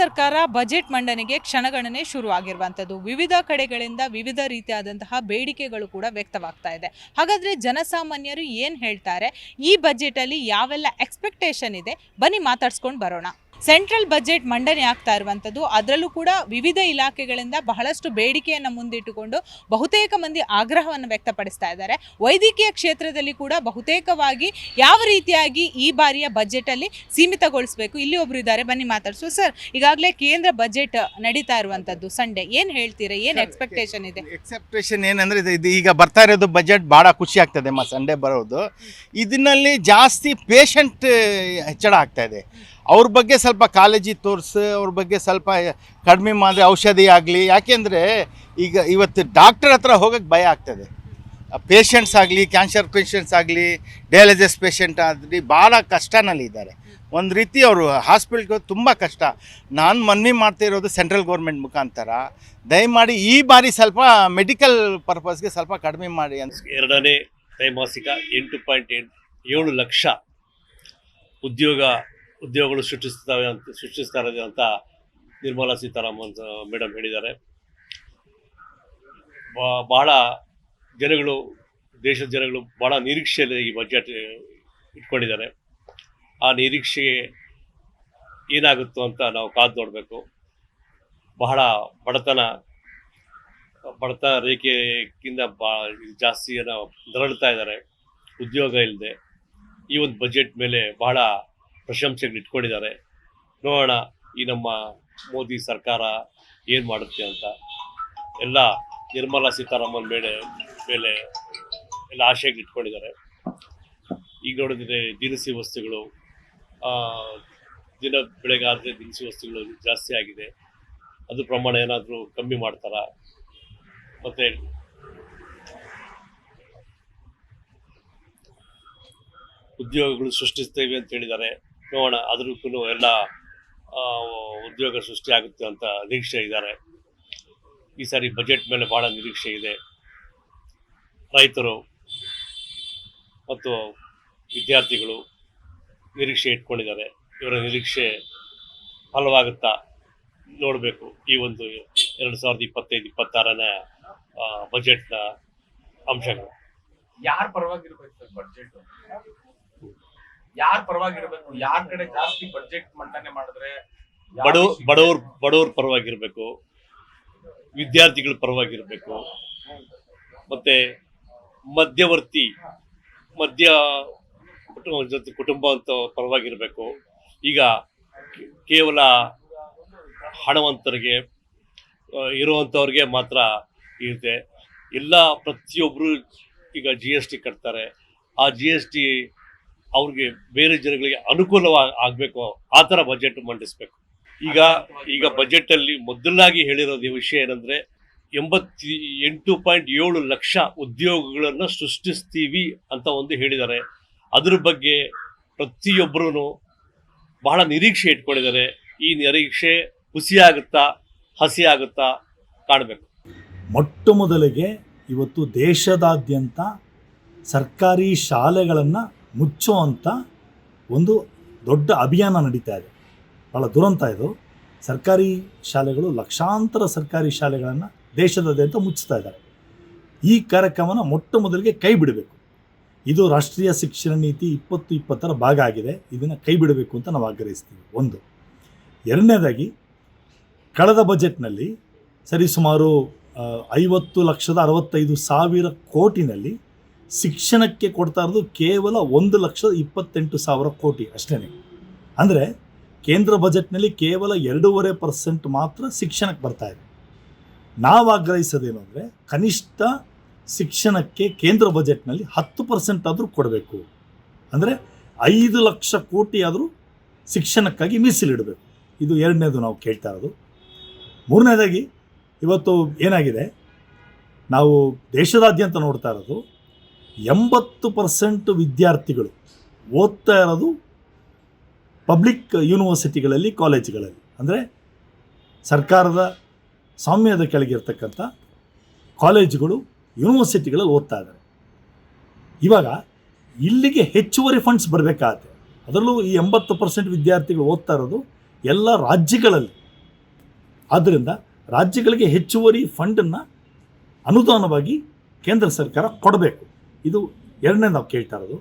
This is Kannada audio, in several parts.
ಸರ್ಕಾರ ಬಜೆಟ್ ಮಂಡನೆಗೆ ಕ್ಷಣಗಣನೆ ಶುರುವಾಗಿರುವಂಥದ್ದು. ವಿವಿಧ ಕಡೆಗಳಿಂದ ವಿವಿಧ ರೀತಿಯಾದಂತಹ ಬೇಡಿಕೆಗಳು ಕೂಡ ವ್ಯಕ್ತವಾಗ್ತಾ ಇದೆ. ಹಾಗಾದ್ರೆ ಜನಸಾಮಾನ್ಯರು ಏನು ಹೇಳ್ತಾರೆ? ಈ ಬಜೆಟಲ್ಲಿ ಯಾವೆಲ್ಲ ಎಕ್ಸ್ಪೆಕ್ಟೇಷನ್ ಇದೆ? ಬನ್ನಿ ಮಾತಾಡ್ಸ್ಕೊಂಡು ಬರೋಣ. ಸೆಂಟ್ರಲ್ ಬಜೆಟ್ ಮಂಡನೆ ಆಗ್ತಾ ಇರುವಂಥದ್ದು. ಅದರಲ್ಲೂ ಕೂಡ ವಿವಿಧ ಇಲಾಖೆಗಳಿಂದ ಬಹಳಷ್ಟು ಬೇಡಿಕೆಯನ್ನು ಮುಂದಿಟ್ಟುಕೊಂಡು ಬಹುತೇಕ ಮಂದಿ ಆಗ್ರಹವನ್ನು ವ್ಯಕ್ತಪಡಿಸ್ತಾ ಇದ್ದಾರೆ. ವೈದ್ಯಕೀಯ ಕ್ಷೇತ್ರದಲ್ಲಿ ಕೂಡ ಬಹುತೇಕವಾಗಿ ಯಾವ ರೀತಿಯಾಗಿ ಈ ಬಾರಿಯ ಬಜೆಟಲ್ಲಿ ಸೀಮಿತಗೊಳಿಸಬೇಕು? ಇಲ್ಲಿ ಒಬ್ರು ಇದ್ದಾರೆ. ಬನ್ನಿ ಮಾತಾಡಿಸು. ಸರ್ ಈಗಾಗಲೇ ಕೇಂದ್ರ ಬಜೆಟ್ ನಡೀತಾ ಇರುವಂಥದ್ದು ಸಂಡೆ. ಏನು ಹೇಳ್ತೀರಾ? ಏನು ಎಕ್ಸ್ಪೆಕ್ಟೇಷನ್ ಇದೆ? ಎಕ್ಸ್ಪೆಕ್ಟೇಷನ್ ಏನಂದರೆ ಇದು- ಇದು ಈಗ ಬರ್ತಾ ಇರೋದು ಬಜೆಟ್ ಭಾಳ ಖುಷಿ ಆಗ್ತದೆ ಮ ಸಂಡೆ ಬರೋದು. ಇದರಲ್ಲಿ ಜಾಸ್ತಿ ಪೇಷಂಟ್ ಹೆಚ್ಚಳ ಆಗ್ತಾ ಇದೆ. ಅವ್ರ ಬಗ್ಗೆ ಸ್ವಲ್ಪ ಕಾಳಜಿ ತೋರಿಸಿ, ಅವ್ರ ಬಗ್ಗೆ ಸ್ವಲ್ಪ ಕಡಿಮೆ ಮಾಡಿ ಔಷಧಿ ಆಗಲಿ. ಯಾಕೆಂದರೆ ಈಗ ಇವತ್ತು ಡಾಕ್ಟರ್ ಹತ್ರ ಹೋಗೋಕ್ಕೆ ಭಯ ಆಗ್ತದೆ. ಪೇಷಂಟ್ಸ್ ಆಗಲಿ, ಕ್ಯಾನ್ಸರ್ ಪೇಷಂಟ್ಸ್ ಆಗಲಿ, ಡಯಾಲಿಸಿಸ್ ಪೇಷಂಟ್ ಆಗಲಿ ಭಾಳ ಕಷ್ಟನಲ್ಲಿದ್ದಾರೆ ಒಂದು ರೀತಿ ಅವರು ಹಾಸ್ಪಿಟ್ಲ್ಗೆ ತುಂಬ ಕಷ್ಟ. ನಾನು ಮನವಿ ಮಾಡ್ತಾ ಇರೋದು ಸೆಂಟ್ರಲ್ ಗೌರ್ಮೆಂಟ್ ಮುಖಾಂತರ. ದಯಮಾಡಿ ಈ ಬಾರಿ ಸ್ವಲ್ಪ ಮೆಡಿಕಲ್ ಪರ್ಪಸ್ಗೆ ಸ್ವಲ್ಪ ಕಡಿಮೆ ಮಾಡಿ ಅಂತ. ಎರಡನೇ ತ್ರೈಮಾಸಿಕ ಎಂಟು ಪಾಯಿಂಟ್ ಏಳು ಲಕ್ಷ ಉದ್ಯೋಗ ಉದ್ಯೋಗಗಳು ಸೃಷ್ಟಿಸ್ತವೆ ಅಂತ, ಸೃಷ್ಟಿಸ್ತಾರೆ ಅಂತ ನಿರ್ಮಲಾ ಸೀತಾರಾಮನ್ ಮೇಡಮ್ ಹೇಳಿದ್ದಾರೆ. ಬಹಳ ಜನಗಳು, ದೇಶದ ಜನಗಳು ಬಹಳ ನಿರೀಕ್ಷೆಯಲ್ಲಿ ಈ ಬಜೆಟ್ ಇಟ್ಕೊಂಡಿದ್ದಾರೆ. ಆ ನಿರೀಕ್ಷೆಗೆ ಏನಾಗುತ್ತೋ ಅಂತ ನಾವು ಕಾದು ನೋಡಬೇಕು. ಬಹಳ ಬಡತನ ಬಡತನ ರೇಖೆಗಿಂತ ಬಾ ಜಾಸ್ತಿ ಏನೋ ನರಳ್ತಾ ಇದ್ದಾರೆ. ಉದ್ಯೋಗ ಇಲ್ಲದೆ ಈ ಒಂದು ಬಜೆಟ್ ಮೇಲೆ ಬಹಳ ಪ್ರಶಂಸೆಗಳು ಇಟ್ಕೊಂಡಿದ್ದಾರೆ ನೋಡೋಣ ಈ ನಮ್ಮ ಮೋದಿ ಸರ್ಕಾರ ಏನು ಮಾಡುತ್ತೆ ಅಂತ. ಎಲ್ಲ ನಿರ್ಮಲಾ ಸೀತಾರಾಮನ್ ಮೇಲೆ ಮೇಲೆ ಎಲ್ಲ ಆಶೆಗೆ ಇಟ್ಕೊಂಡಿದ್ದಾರೆ ಈಗ ನೋಡಿದ್ರೆ ದಿನಸಿ ವಸ್ತುಗಳು ದಿನ ಬೆಳಗಾದ್ರೆ ದಿನಸಿ ವಸ್ತುಗಳು ಜಾಸ್ತಿ ಆಗಿದೆ. ಅದು ಪ್ರಮಾಣ ಏನಾದರೂ ಕಮ್ಮಿ ಮಾಡ್ತಾರ? ಮತ್ತೆ ಉದ್ಯೋಗಗಳು ಸೃಷ್ಟಿಸ್ತೇವೆ ಅಂತ ಹೇಳಿದ್ದಾರೆ. ನೋಡೋಣ. ಅದಕ್ಕೂ ಎಲ್ಲ ಉದ್ಯೋಗ ಸೃಷ್ಟಿ ಆಗುತ್ತೆ ಅಂತ ನಿರೀಕ್ಷೆ ಇದ್ದಾರೆ. ಈ ಸಾರಿ ಬಜೆಟ್ ಮೇಲೆ ಭಾಳ ನಿರೀಕ್ಷೆ ಇದೆ. ರೈತರು ಮತ್ತು ವಿದ್ಯಾರ್ಥಿಗಳು ನಿರೀಕ್ಷೆ ಇಟ್ಕೊಂಡಿದ್ದಾರೆ. ಇವರ ನಿರೀಕ್ಷೆ ಫಲವಾಗುತ್ತಾ ನೋಡಬೇಕು. ಈ ಒಂದು ಎರಡು ಸಾವಿರದ ಇಪ್ಪತ್ತೈದು, ಇಪ್ಪತ್ತಾರನ ಬಜೆಟ್ನ ಅಂಶಗಳು. ಯಾರ ಪರವಾಗಿರ್ಬೇಕು ಬಜೆಟ್ ಯಾರ ಪರವಾಗಿರ್ಬೇಕು? ಯಾರ ಕಡೆ ಜಾಸ್ತಿ ಬಜೆಟ್ ಮಂಡನೆ ಮಾಡಿದ್ರೆ ಬಡವ ಬಡವ್ರ ಬಡವ್ರ ಪರವಾಗಿರ್ಬೇಕು. ವಿದ್ಯಾರ್ಥಿಗಳ ಪರವಾಗಿರ್ಬೇಕು. ಮತ್ತೆ ಮಧ್ಯವರ್ತಿ ಮಧ್ಯ ಕುಟುಂಬ ಜೊತೆ ಕುಟುಂಬ ಅಂತ ಪರವಾಗಿರ್ಬೇಕು. ಈಗ ಕೇವಲ ಹಣವಂತರಿಗೆ ಇರುವಂಥವ್ರಿಗೆ ಮಾತ್ರ ಇರುತ್ತೆ. ಎಲ್ಲ ಪ್ರತಿಯೊಬ್ಬರು ಈಗ ಜಿ ಎಸ್ ಟಿ ಕಟ್ತಾರೆ. ಆ ಜಿ ಎಸ್ ಟಿ ಅವ್ರಿಗೆ ಬೇರೆ ಜನಗಳಿಗೆ ಅನುಕೂಲ ಆಗಬೇಕು, ಆ ಥರ ಬಜೆಟ್ ಮಂಡಿಸ್ಬೇಕು. ಈಗ ಈಗ ಬಜೆಟಲ್ಲಿ ಮೊದಲಾಗಿ ಹೇಳಿರೋದು ವಿಷಯ ಏನಂದ್ರೆ ಎಂಬತ್ ಎಂಟು ಪಾಯಿಂಟ್ ಏಳು ಲಕ್ಷ ಉದ್ಯೋಗಗಳನ್ನು ಸೃಷ್ಟಿಸ್ತೀವಿ ಅಂತ ಒಂದು ಹೇಳಿದ್ದಾರೆ. ಅದ್ರ ಬಗ್ಗೆ ಪ್ರತಿಯೊಬ್ಬರೂ ಬಹಳ ನಿರೀಕ್ಷೆ ಇಟ್ಕೊಂಡಿದ್ದಾರೆ. ಈ ನಿರೀಕ್ಷೆ ಹುಸಿಯಾಗುತ್ತಾ ಹಸಿ ಆಗುತ್ತಾ ಕಾಣಬೇಕು. ಮೊಟ್ಟ ಮೊದಲಿಗೆ ಇವತ್ತು ದೇಶದಾದ್ಯಂತ ಸರ್ಕಾರಿ ಶಾಲೆಗಳನ್ನು ಮುಚ್ಚುವಂಥ ಒಂದು ದೊಡ್ಡ ಅಭಿಯಾನ ನಡೀತಾ ಇದೆ. ಭಾಳ ದುರಂತ ಇದು. ಸರ್ಕಾರಿ ಶಾಲೆಗಳು ಲಕ್ಷಾಂತರ ಸರ್ಕಾರಿ ಶಾಲೆಗಳನ್ನು ದೇಶದಾದ್ಯಂತ ಮುಚ್ಚುತ್ತಾ ಇದ್ದಾರೆ. ಈ ಕಾರ್ಯಕ್ರಮನ ಮೊಟ್ಟ ಮೊದಲಿಗೆ ಕೈ ಬಿಡಬೇಕು. ಇದು ರಾಷ್ಟ್ರೀಯ ಶಿಕ್ಷಣ ನೀತಿ ಇಪ್ಪತ್ತು ಇಪ್ಪತ್ತರ ಭಾಗ ಆಗಿದೆ. ಇದನ್ನು ಕೈ ಬಿಡಬೇಕು ಅಂತ ನಾವು ಆಗ್ರಹಿಸ್ತೀವಿ. ಒಂದು. ಎರಡನೇದಾಗಿ ಕಳೆದ ಬಜೆಟ್ನಲ್ಲಿ ಸರಿಸುಮಾರು ಐವತ್ತು ಲಕ್ಷದ ಅರವತ್ತೈದು ಸಾವಿರ ಕೋಟಿನಲ್ಲಿ ಶಿಕ್ಷಣಕ್ಕೆ ಕೊಡ್ತಾ ಇರೋದು ಕೇವಲ ಒಂದು ಲಕ್ಷದ ಇಪ್ಪತ್ತೆಂಟು ಸಾವಿರ ಕೋಟಿ ಅಷ್ಟೇ ಅಂದರೆ ಕೇಂದ್ರ ಬಜೆಟ್ನಲ್ಲಿ ಕೇವಲ ಎರಡೂವರೆ ಪರ್ಸೆಂಟ್ ಮಾತ್ರ ಶಿಕ್ಷಣಕ್ಕೆ ಬರ್ತಾ ಇದೆ. ನಾವು ಆಗ್ರಹಿಸೋದೇನು ಅಂದರೆ ಕನಿಷ್ಠ ಶಿಕ್ಷಣಕ್ಕೆ ಕೇಂದ್ರ ಬಜೆಟ್ನಲ್ಲಿ ಹತ್ತು ಪರ್ಸೆಂಟ್ ಆದರೂ ಕೊಡಬೇಕು. ಅಂದರೆ ಐದು ಲಕ್ಷ ಕೋಟಿ ಆದರೂ ಶಿಕ್ಷಣಕ್ಕಾಗಿ ಮೀಸಲಿಡಬೇಕು. ಇದು ಎರಡನೇದು ನಾವು ಕೇಳ್ತಾ ಇರೋದು. ಮೂರನೇದಾಗಿ ಇವತ್ತು ಏನಾಗಿದೆ? ನಾವು ದೇಶದಾದ್ಯಂತ ನೋಡ್ತಾ ಇರೋದು ಎಂಬತ್ತು ಪರ್ಸೆಂಟ್ ವಿದ್ಯಾರ್ಥಿಗಳು ಓದ್ತಾ ಇರೋದು ಪಬ್ಲಿಕ್ ಯೂನಿವರ್ಸಿಟಿಗಳಲ್ಲಿ ಕಾಲೇಜುಗಳಲ್ಲಿ ಅಂದರೆ ಸರ್ಕಾರದ ಸ್ವಾಮ್ಯದ ಕೆಳಗಿರ್ತಕ್ಕಂಥ ಕಾಲೇಜುಗಳು ಯೂನಿವರ್ಸಿಟಿಗಳಲ್ಲಿ ಓದ್ತಾ ಇದ್ದಾರೆ. ಇವಾಗ ಇಲ್ಲಿಗೆ ಹೆಚ್ಚುವರಿ ಫಂಡ್ಸ್ ಬರಬೇಕಾಗತ್ತೆ. ಅದರಲ್ಲೂ ಈ ಎಂಬತ್ತು ಪರ್ಸೆಂಟ್ ವಿದ್ಯಾರ್ಥಿಗಳು ಓದ್ತಾ ಇರೋದು ಎಲ್ಲ ರಾಜ್ಯಗಳಲ್ಲಿ. ಆದ್ದರಿಂದ ರಾಜ್ಯಗಳಿಗೆ ಹೆಚ್ಚುವರಿ ಫಂಡನ್ನು ಅನುದಾನವಾಗಿ ಕೇಂದ್ರ ಸರ್ಕಾರ ಕೊಡಬೇಕು. ಇದು ಎರಡನೇ ನಾವು ಕೇಳ್ತಾ ಇರೋದು.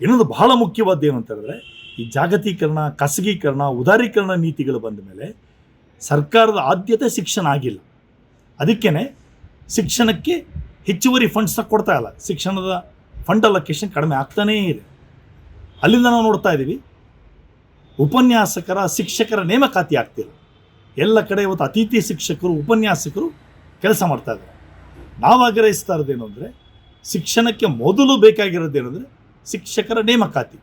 ಇನ್ನೊಂದು ಬಹಳ ಮುಖ್ಯವಾದ ಏನು ಅಂತ ಹೇಳಿದ್ರೆ, ಈ ಜಾಗತೀಕರಣ, ಖಾಸಗೀಕರಣ, ಉದಾರೀಕರಣ ನೀತಿಗಳು ಬಂದ ಮೇಲೆ ಸರ್ಕಾರದ ಆದ್ಯತೆ ಶಿಕ್ಷಣ ಆಗಿಲ್ಲ. ಅದಕ್ಕೇ ಶಿಕ್ಷಣಕ್ಕೆ ಹೆಚ್ಚುವರಿ ಫಂಡ್ಸ್ನ ಕೊಡ್ತಾ ಇಲ್ಲ. ಶಿಕ್ಷಣದ ಫಂಡ್ ಅಲೋಕೇಶನ್ ಕಡಿಮೆ ಆಗ್ತಾನೇ ಇದೆ. ಅಲ್ಲಿಂದ ನಾವು ನೋಡ್ತಾ ಇದ್ದೀವಿ, ಉಪನ್ಯಾಸಕರ, ಶಿಕ್ಷಕರ ನೇಮಕಾತಿ ಆಗ್ತಿಲ್ಲ. ಎಲ್ಲ ಕಡೆ ಇವತ್ತು ಅತಿಥಿ ಶಿಕ್ಷಕರು, ಉಪನ್ಯಾಸಕರು ಕೆಲಸ ಮಾಡ್ತಾ ಇದ್ದಾರೆ. ನಾವು ಆಗ್ರಹಿಸ್ತಾ ಇರೋದೇನು ಅಂದರೆ ಶಿಕ್ಷಣಕ್ಕೆ ಮೊದಲು ಬೇಕಾಗಿರೋದೇನೆಂದರೆ ಶಿಕ್ಷಕರ ನೇಮಕಾತಿ.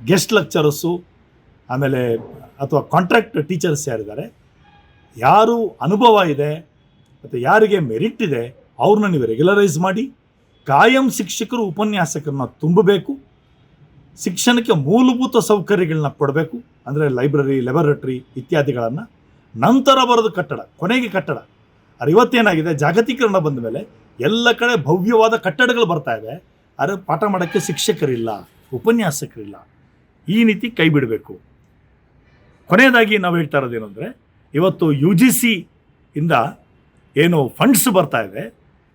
ಗೆಸ್ಟ್ ಲೆಕ್ಚರರ್ಸು ಆಮೇಲೆ ಅಥವಾ ಕಾಂಟ್ರಾಕ್ಟ್ ಟೀಚರ್ಸ್ ಯಾರಿದ್ದಾರೆ, ಯಾರು ಅನುಭವ ಇದೆ ಮತ್ತು ಯಾರಿಗೆ ಮೆರಿಟ್ ಇದೆ, ಅವ್ರನ್ನ ನೀವು ರೆಗ್ಯುಲರೈಸ್ ಮಾಡಿ, ಕಾಯಂ ಶಿಕ್ಷಕರು ಉಪನ್ಯಾಸಕರನ್ನ ತುಂಬಬೇಕು, ಶಿಕ್ಷಣಕ್ಕೆ ಮೂಲಭೂತ ಸೌಕರ್ಯಗಳನ್ನ ಕೊಡಬೇಕು, ಅಂದರೆ ಲೈಬ್ರರಿ ಲೆಬರೇಟ್ರಿ ಇತ್ಯಾದಿಗಳನ್ನು. ನಂತರ ಬರೋದು ಕಟ್ಟಡ, ಕೊನೆಗೆ ಕಟ್ಟಡ. ಇವತ್ತೇನಾಗಿದೆ, ಜಾಗತೀಕರಣ ಬಂದ ಮೇಲೆ ಎಲ್ಲ ಕಡೆ ಭವ್ಯವಾದ ಕಟ್ಟಡಗಳು ಬರ್ತಾ ಇದೆ. ಆದರೆ ಪಾಠ ಮಾಡೋಕ್ಕೆ ಶಿಕ್ಷಕರಿಲ್ಲ, ಉಪನ್ಯಾಸಕರಿಲ್ಲ. ಈ ನೀತಿ ಕೈ ಬಿಡಬೇಕು. ಕೊನೆಯದಾಗಿ ನಾವು ಹೇಳ್ತಾ ಇರೋದೇನೆಂದರೆ ಇವತ್ತು ಯು ಜಿ ಸಿ ಇಂದ ಏನು ಫಂಡ್ಸ್ ಬರ್ತಾ ಇದೆ.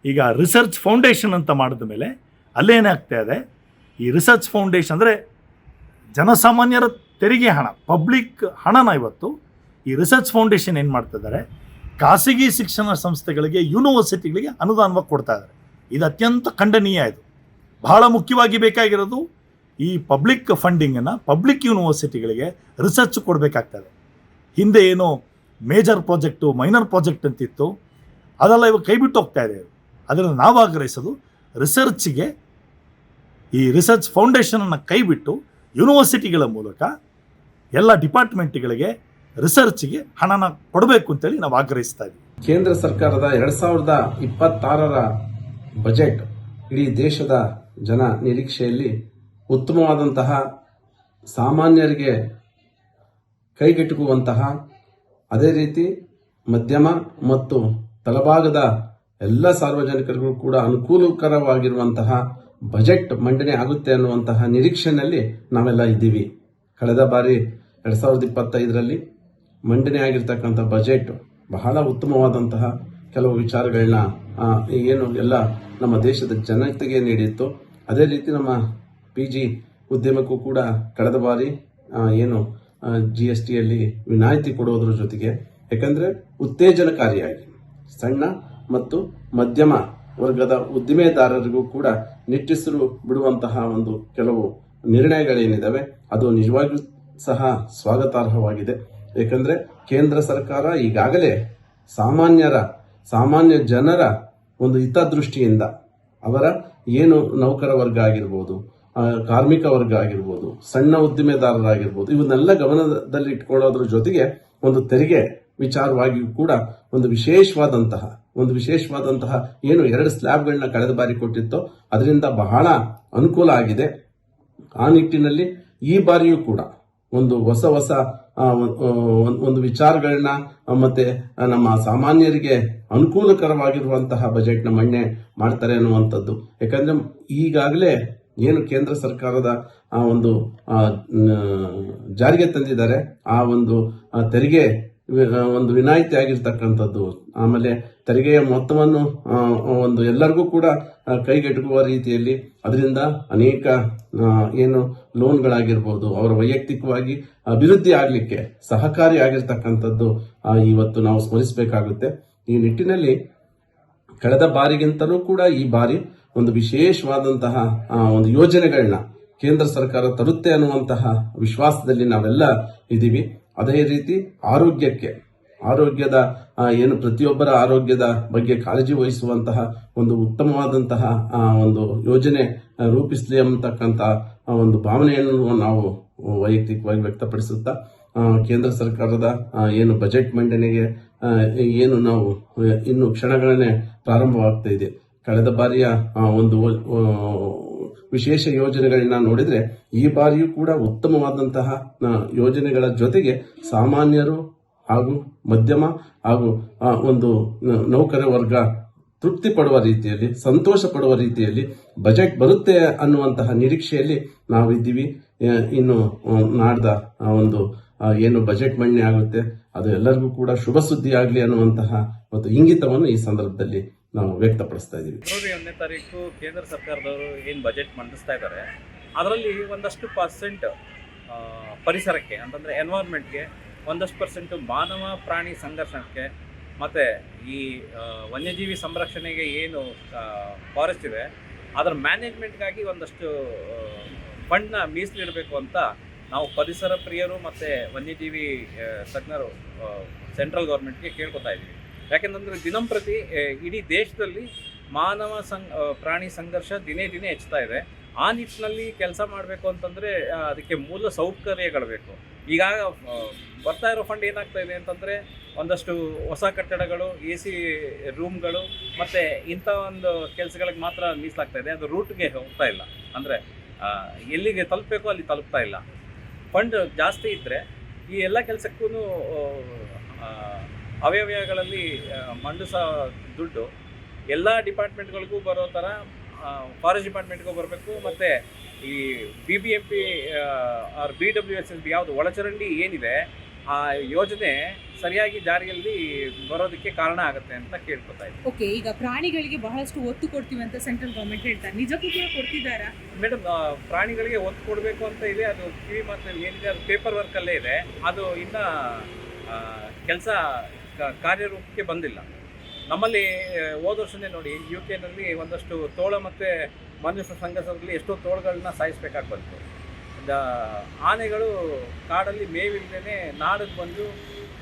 ಈಗ ರಿಸರ್ಚ್ ಫೌಂಡೇಶನ್ ಅಂತ ಮಾಡಿದ ಮೇಲೆ ಅಲ್ಲೇನಾಗ್ತಾ ಇದೆ? ಈ ರಿಸರ್ಚ್ ಫೌಂಡೇಶನ್ ಅಂದರೆ ಜನಸಾಮಾನ್ಯರ ತೆರಿಗೆ ಹಣ ಪಬ್ಲಿಕ್ ಹಣನ ಇವತ್ತು ಈ ರಿಸರ್ಚ್ ಫೌಂಡೇಶನ್ ಏನು ಮಾಡ್ತಿದ್ದಾರೆ? ಖಾಸಗಿ ಶಿಕ್ಷಣ ಸಂಸ್ಥೆಗಳಿಗೆ ಯೂನಿವರ್ಸಿಟಿಗಳಿಗೆ ಅನುದಾನವಾಗಿ ಕೊಡ್ತಾ ಇದ್ದಾರೆ. ಇದು ಅತ್ಯಂತ ಖಂಡನೀಯ ಇದು. ಬಹಳ ಮುಖ್ಯವಾಗಿ ಬೇಕಾಗಿರೋದು ಈ ಪಬ್ಲಿಕ್ ಫಂಡಿಂಗನ್ನು ಪಬ್ಲಿಕ್ ಯೂನಿವರ್ಸಿಟಿಗಳಿಗೆ ರಿಸರ್ಚ್ ಕೊಡಬೇಕಾಗ್ತದೆ. ಹಿಂದೆ ಏನು ಮೇಜರ್ ಪ್ರಾಜೆಕ್ಟು ಮೈನರ್ ಪ್ರಾಜೆಕ್ಟ್ ಅಂತಿತ್ತು. ಅದೆಲ್ಲ ಇವಾಗ ಕೈಬಿಟ್ಟು ಹೋಗ್ತಾ ಇದೆ. ಅದನ್ನು ನಾವು ಆಗ್ರಹಿಸೋದು ರಿಸರ್ಚ್ಗೆ ಈ ರಿಸರ್ಚ್ ಫೌಂಡೇಶನನ್ನು ಕೈಬಿಟ್ಟು ಯೂನಿವರ್ಸಿಟಿಗಳ ಮೂಲಕ ಎಲ್ಲ ಡಿಪಾರ್ಟ್ಮೆಂಟ್ಗಳಿಗೆ ರಿಸರ್ಚ್ಗೆ ಹಣನ ಕೊಡಬೇಕು ಅಂತೇಳಿ ನಾವು ಆಗ್ರಹಿಸ್ತಾ ಇದ್ದೀವಿ ಕೇಂದ್ರ ಸರ್ಕಾರದ ಎರಡ್ ಸಾವಿರದ ಇಪ್ಪತ್ತಾರರ ಬಜೆಟ್ ಇಡೀ ದೇಶದ ಜನ ನಿರೀಕ್ಷೆಯಲ್ಲಿ ಉತ್ತಮವಾದಂತಹ ಸಾಮಾನ್ಯರಿಗೆ ಕೈಗೆಟುಕುವಂತಹ ಅದೇ ರೀತಿ ಮಧ್ಯಮ ಮತ್ತು ತಲಭಾಗದ ಎಲ್ಲ ಸಾರ್ವಜನಿಕರಿಗೂ ಕೂಡ ಅನುಕೂಲಕರವಾಗಿರುವಂತಹ ಬಜೆಟ್ ಮಂಡನೆ ಆಗುತ್ತೆ ಅನ್ನುವಂತಹ ನಿರೀಕ್ಷೆಯಲ್ಲಿ ನಾವೆಲ್ಲ ಇದ್ದೀವಿ. ಕಳೆದ ಬಾರಿ ಎರಡ್ ಸಾವಿರದ ಇಪ್ಪತ್ತೈದರಲ್ಲಿ ಮಂಡನೆ ಆಗಿರ್ತಕ್ಕಂಥ ಬಜೆಟ್ ಬಹಳ ಉತ್ತಮವಾದಂತಹ ಕೆಲವು ವಿಚಾರಗಳನ್ನ ಏನು ಎಲ್ಲ ನಮ್ಮ ದೇಶದ ಜನತೆಗೆ ನೀಡಿತ್ತು. ಅದೇ ರೀತಿ ನಮ್ಮ ಪಿ ಜಿ ಉದ್ಯಮಕ್ಕೂ ಕೂಡ ಕಳೆದ ಬಾರಿ ಏನು ಜಿ ಎಸ್ ಟಿಯಲ್ಲಿ ವಿನಾಯಿತಿ ಕೊಡೋದ್ರ ಜೊತೆಗೆ, ಯಾಕಂದರೆ ಉತ್ತೇಜನಕಾರಿಯಾಗಿ ಸಣ್ಣ ಮತ್ತು ಮಧ್ಯಮ ವರ್ಗದ ಉದ್ದಿಮೆದಾರರಿಗೂ ಕೂಡ ನಿಟ್ಟಿಸಲು ಬಿಡುವಂತಹ ಒಂದು ಕೆಲವು ನಿರ್ಣಯಗಳೇನಿದ್ದಾವೆ ಅದು ನಿಜವಾಗಿಯೂ ಸಹ ಸ್ವಾಗತಾರ್ಹವಾಗಿದೆ. ಏಕೆಂದ್ರೆ ಕೇಂದ್ರ ಸರ್ಕಾರ ಈಗಾಗಲೇ ಸಾಮಾನ್ಯರ, ಸಾಮಾನ್ಯ ಜನರ ಒಂದು ಹಿತದೃಷ್ಟಿಯಿಂದ ಅವರ ಏನು ನೌಕರ ವರ್ಗ ಆಗಿರ್ಬೋದು ಕಾರ್ಮಿಕ ವರ್ಗ ಆಗಿರ್ಬೋದು, ಸಣ್ಣ ಉದ್ದಿಮೆದಾರರಾಗಿರ್ಬೋದು, ಇವನ್ನೆಲ್ಲ ಗಮನದಲ್ಲಿ ಇಟ್ಕೊಳ್ಳೋದ್ರ ಜೊತೆಗೆ ಒಂದು ತೆರಿಗೆ ವಿಚಾರವಾಗಿಯೂ ಕೂಡ ಒಂದು ವಿಶೇಷವಾದಂತಹ ಒಂದು ವಿಶೇಷವಾದಂತಹ ಏನು ಎರಡು ಸ್ಲ್ಯಾಬ್ಗಳನ್ನ ಕಳೆದ ಬಾರಿ ಕೊಟ್ಟಿತ್ತೋ ಅದರಿಂದ ಬಹಳ ಅನುಕೂಲ ಆಗಿದೆ. ಆ ನಿಟ್ಟಿನಲ್ಲಿ ಈ ಬಾರಿಯೂ ಕೂಡ ಒಂದು ಹೊಸ ಹೊಸ ಒಂದ್- ವಿಚಾರಗಳನ್ನ ಮತ್ತೆ ನಮ್ಮ ಸಾಮಾನ್ಯರಿಗೆ ಅನುಕೂಲಕರವಾಗಿರುವಂತಹ ಬಜೆಟ್ನ ಮಣ್ಣೆ ಮಾಡ್ತಾರೆ ಅನ್ನುವಂಥದ್ದು. ಯಾಕಂದ್ರೆ ಈಗಾಗಲೇ ಏನು ಕೇಂದ್ರ ಸರ್ಕಾರದ, ಆ, ಒಂದು ಜಾರಿಗೆ ತಂದಿದ್ದಾರೆ, ಆ ಒಂದು ತೆರಿಗೆ ಒಂದು ವಿನಾಯಿತಿ ಆಗಿರ್ತಕ್ಕಂಥದ್ದು. ಆಮೇಲೆ ತೆರಿಗೆಯ ಮೊತ್ತವನ್ನು ಒಂದು ಎಲ್ಲರಿಗೂ ಕೂಡ ಕೈಗೆಟುಕುವ ರೀತಿಯಲ್ಲಿ ಅದರಿಂದ ಅನೇಕ ಏನು ಲೋನ್ಗಳಾಗಿರ್ಬೋದು, ಅವರ ವೈಯಕ್ತಿಕವಾಗಿ ಅಭಿವೃದ್ಧಿ ಆಗಲಿಕ್ಕೆ ಸಹಕಾರಿ ಆಗಿರ್ತಕ್ಕಂಥದ್ದು ಇವತ್ತು ನಾವು ಸ್ಮರಿಸಬೇಕಾಗುತ್ತೆ. ಈ ನಿಟ್ಟಿನಲ್ಲಿ ಕಳೆದ ಬಾರಿಗಿಂತಲೂ ಕೂಡ ಈ ಬಾರಿ ಒಂದು ವಿಶೇಷವಾದಂತಹ ಒಂದು ಯೋಜನೆಗಳನ್ನ ಕೇಂದ್ರ ಸರ್ಕಾರ ತರುತ್ತೆ ಅನ್ನುವಂತಹ ವಿಶ್ವಾಸದಲ್ಲಿ ನಾವೆಲ್ಲ ಇದ್ದೀವಿ. ಅದೇ ರೀತಿ ಆರೋಗ್ಯಕ್ಕೆ, ಆರೋಗ್ಯದ ಏನು ಪ್ರತಿಯೊಬ್ಬರ ಆರೋಗ್ಯದ ಬಗ್ಗೆ ಕಾಳಜಿ ವಹಿಸುವಂತಹ ಒಂದು ಉತ್ತಮವಾದಂತಹ ಒಂದು ಯೋಜನೆ ರೂಪಿಸಲಿ ಅಂತಕ್ಕಂಥ ಒಂದು ಭಾವನೆಯನ್ನು ನಾವು ವೈಯಕ್ತಿಕವಾಗಿ ವ್ಯಕ್ತಪಡಿಸುತ್ತಾ ಕೇಂದ್ರ ಸರ್ಕಾರದ ಏನು ಬಜೆಟ್ ಮಂಡನೆಗೆ ಏನು ನಾವು ಇನ್ನು ಕ್ಷಣಗಳನ್ನೇ ಪ್ರಾರಂಭವಾಗ್ತಾ ಇದೆ. ಕಳೆದ ಬಾರಿಯ ಒಂದು ವಿಶೇಷ ಯೋಜನೆಗಳನ್ನ ನೋಡಿದ್ರೆ ಈ ಬಾರಿಯೂ ಕೂಡ ಉತ್ತಮವಾದಂತಹ ಯೋಜನೆಗಳ ಜೊತೆಗೆ ಸಾಮಾನ್ಯರು ಹಾಗೂ ಮಧ್ಯಮ ಹಾಗೂ ಒಂದು ನೌಕರ ವರ್ಗ ತೃಪ್ತಿ ಪಡುವ ರೀತಿಯಲ್ಲಿ, ಸಂತೋಷ ಪಡುವ ರೀತಿಯಲ್ಲಿ ಬಜೆಟ್ ಬರುತ್ತೆ ಅನ್ನುವಂತಹ ನಿರೀಕ್ಷೆಯಲ್ಲಿ ನಾವು ಇದ್ದೀವಿ ಇನ್ನು ನಾಡ್ದ ಒಂದು ಏನು ಬಜೆಟ್ ಮಂಡನೆ ಆಗುತ್ತೆ, ಅದು ಎಲ್ಲರಿಗೂ ಕೂಡ ಶುಭ ಸುದ್ದಿ ಆಗಲಿ ಅನ್ನುವಂತಹ ಮತ್ತು ಇಂಗಿತವನ್ನು ಈ ಸಂದರ್ಭದಲ್ಲಿ ನಾವು ವ್ಯಕ್ತಪಡಿಸ್ತಾ ಇದ್ದೀವಿ ಫೆಬ್ರವರಿ ಒಂದನೇ ತಾರೀಕು ಕೇಂದ್ರ ಸರ್ಕಾರದವರು ಏನು ಬಜೆಟ್ ಮಂಡಿಸ್ತಾ ಇದ್ದಾರೆ ಅದರಲ್ಲಿ ಒಂದಷ್ಟು ಪರ್ಸೆಂಟ್ ಪರಿಸರಕ್ಕೆ, ಅಂತಂದರೆ ಎನ್ವೈರ್ಮೆಂಟ್ಗೆ ಒಂದಷ್ಟು ಪರ್ಸೆಂಟು ಮಾನವ ಪ್ರಾಣಿ ಸಂಘರ್ಷಕ್ಕೆ, ಮತ್ತು ಈ ವನ್ಯಜೀವಿ ಸಂರಕ್ಷಣೆಗೆ ಏನು ಫಾರೆಸ್ಟ್ ಇದೆ, ಅದರ ಮ್ಯಾನೇಜ್ಮೆಂಟ್ಗಾಗಿ ಒಂದಷ್ಟು ಫಂಡ್ನ ಮೀಸಲಿಡಬೇಕು ಅಂತ ನಾವು ಪರಿಸರ ಪ್ರಿಯರು ಮತ್ತು ವನ್ಯಜೀವಿ ತಜ್ಞರು ಸೆಂಟ್ರಲ್ ಗೌರ್ಮೆಂಟ್ಗೆ ಕೇಳ್ಕೊತಾ ಇದ್ದೀವಿ. ಯಾಕೆಂತಂದರೆ ದಿನಂಪ್ರತಿ ಇಡೀ ದೇಶದಲ್ಲಿ ಮಾನವ ಸಂ ಪ್ರಾಣಿ ಸಂಘರ್ಷ ದಿನೇ ದಿನೇ ಹೆಚ್ಚುತ್ತಾ ಇದೆ. ಆ ನಿಟ್ಟಿನಲ್ಲಿ ಕೆಲಸ ಮಾಡಬೇಕು ಅಂತಂದರೆ ಅದಕ್ಕೆ ಮೂಲ ಸೌಕರ್ಯಗಳು ಬೇಕು. ಈಗ ಬರ್ತಾ ಇರೋ ಫಂಡ್ ಏನಾಗ್ತಾ ಇದೆ ಅಂತಂದರೆ, ಒಂದಷ್ಟು ಹೊಸ ಕಟ್ಟಡಗಳು ಎ ಸಿ ರೂಮ್ಗಳು ಮತ್ತು ಇಂಥ ಒಂದು ಕೆಲಸಗಳಿಗೆ ಮಾತ್ರ ಮೀಸಲಾಗ್ತಾ ಇದೆ. ಅದು ರೂಟ್ಗೆ ಹೋಗ್ತಾ ಇಲ್ಲ. ಅಂದರೆ ಎಲ್ಲಿಗೆ ತಲುಪಬೇಕು ಅಲ್ಲಿ ತಲುಪ್ತಾ ಇಲ್ಲ. ಫಂಡ್ ಜಾಸ್ತಿ ಇದ್ದರೆ ಈ ಎಲ್ಲ ಕೆಲಸಕ್ಕೂ ಅವಯವಗಳಲ್ಲಿ ಮಂಡಸ ದುಡ್ಡು. ಎಲ್ಲ ಡಿಪಾರ್ಟ್ಮೆಂಟ್ಗಳಿಗೂ ಬರೋ ಥರ ಫಾರೆಸ್ಟ್ ಡಿಪಾರ್ಟ್ಮೆಂಟ್ಗೂ ಬರಬೇಕು ಮತ್ತು ಈ B B M P or B W S S B ಯಾವುದು ಒಳಚರಂಡಿ ಏನಿದೆ ಆ ಯೋಜನೆ ಸರಿಯಾಗಿ ಜಾರಿಯಲ್ಲಿ ಬರೋದಕ್ಕೆ ಕಾರಣ ಆಗುತ್ತೆ ಅಂತ ಕೇಳ್ಕೊತಾ ಇದ್ದೀನಿ. ಓಕೆ ಈಗ ಪ್ರಾಣಿಗಳಿಗೆ ಬಹಳಷ್ಟು ಒತ್ತು ಕೊಡ್ತೀವಿ ಅಂತ ಸೆಂಟ್ರಲ್ ಗೌರ್ಮೆಂಟ್ ಹೇಳ್ತಾರೆ. ನಿಜಕ್ಕೂ ಕೂಡ ಕೊಡ್ತಿದ್ದಾರಾ? ಮೇಡಮ್ ಪ್ರಾಣಿಗಳಿಗೆ ಒತ್ತು ಕೊಡಬೇಕು ಅಂತ ಇದೆ ಅದು ಕಿವಿ ಮಾತಿನಲ್ಲಿ ಏನಿದೆ ಅದು ಪೇಪರ್ ವರ್ಕಲ್ಲೇ ಇದೆ. ಅದು ಇನ್ನೂ ಕೆಲಸ ಕಾರ್ಯರೂಪಕ್ಕೆ ಬಂದಿಲ್ಲ. ನಮ್ಮಲ್ಲಿ ಹೋದ ವರ್ಷನೇ ನೋಡಿ ಯು ಕೆನಲ್ಲಿ ಒಂದಷ್ಟು ತೋಳ ಮತ್ತು ಮನುಷ್ಯ ಸಂಘರ್ಷದಲ್ಲಿ ಎಷ್ಟೋ ತೋಳಗಳನ್ನ ಸಾಯಿಸ್ಬೇಕಾಗಿ ಬಂತು ಆನೆಗಳು ಕಾಡಲ್ಲಿ ಮೇವಿಲ್ಲದೇ ನಾಡಿಗೆ ಬಂದು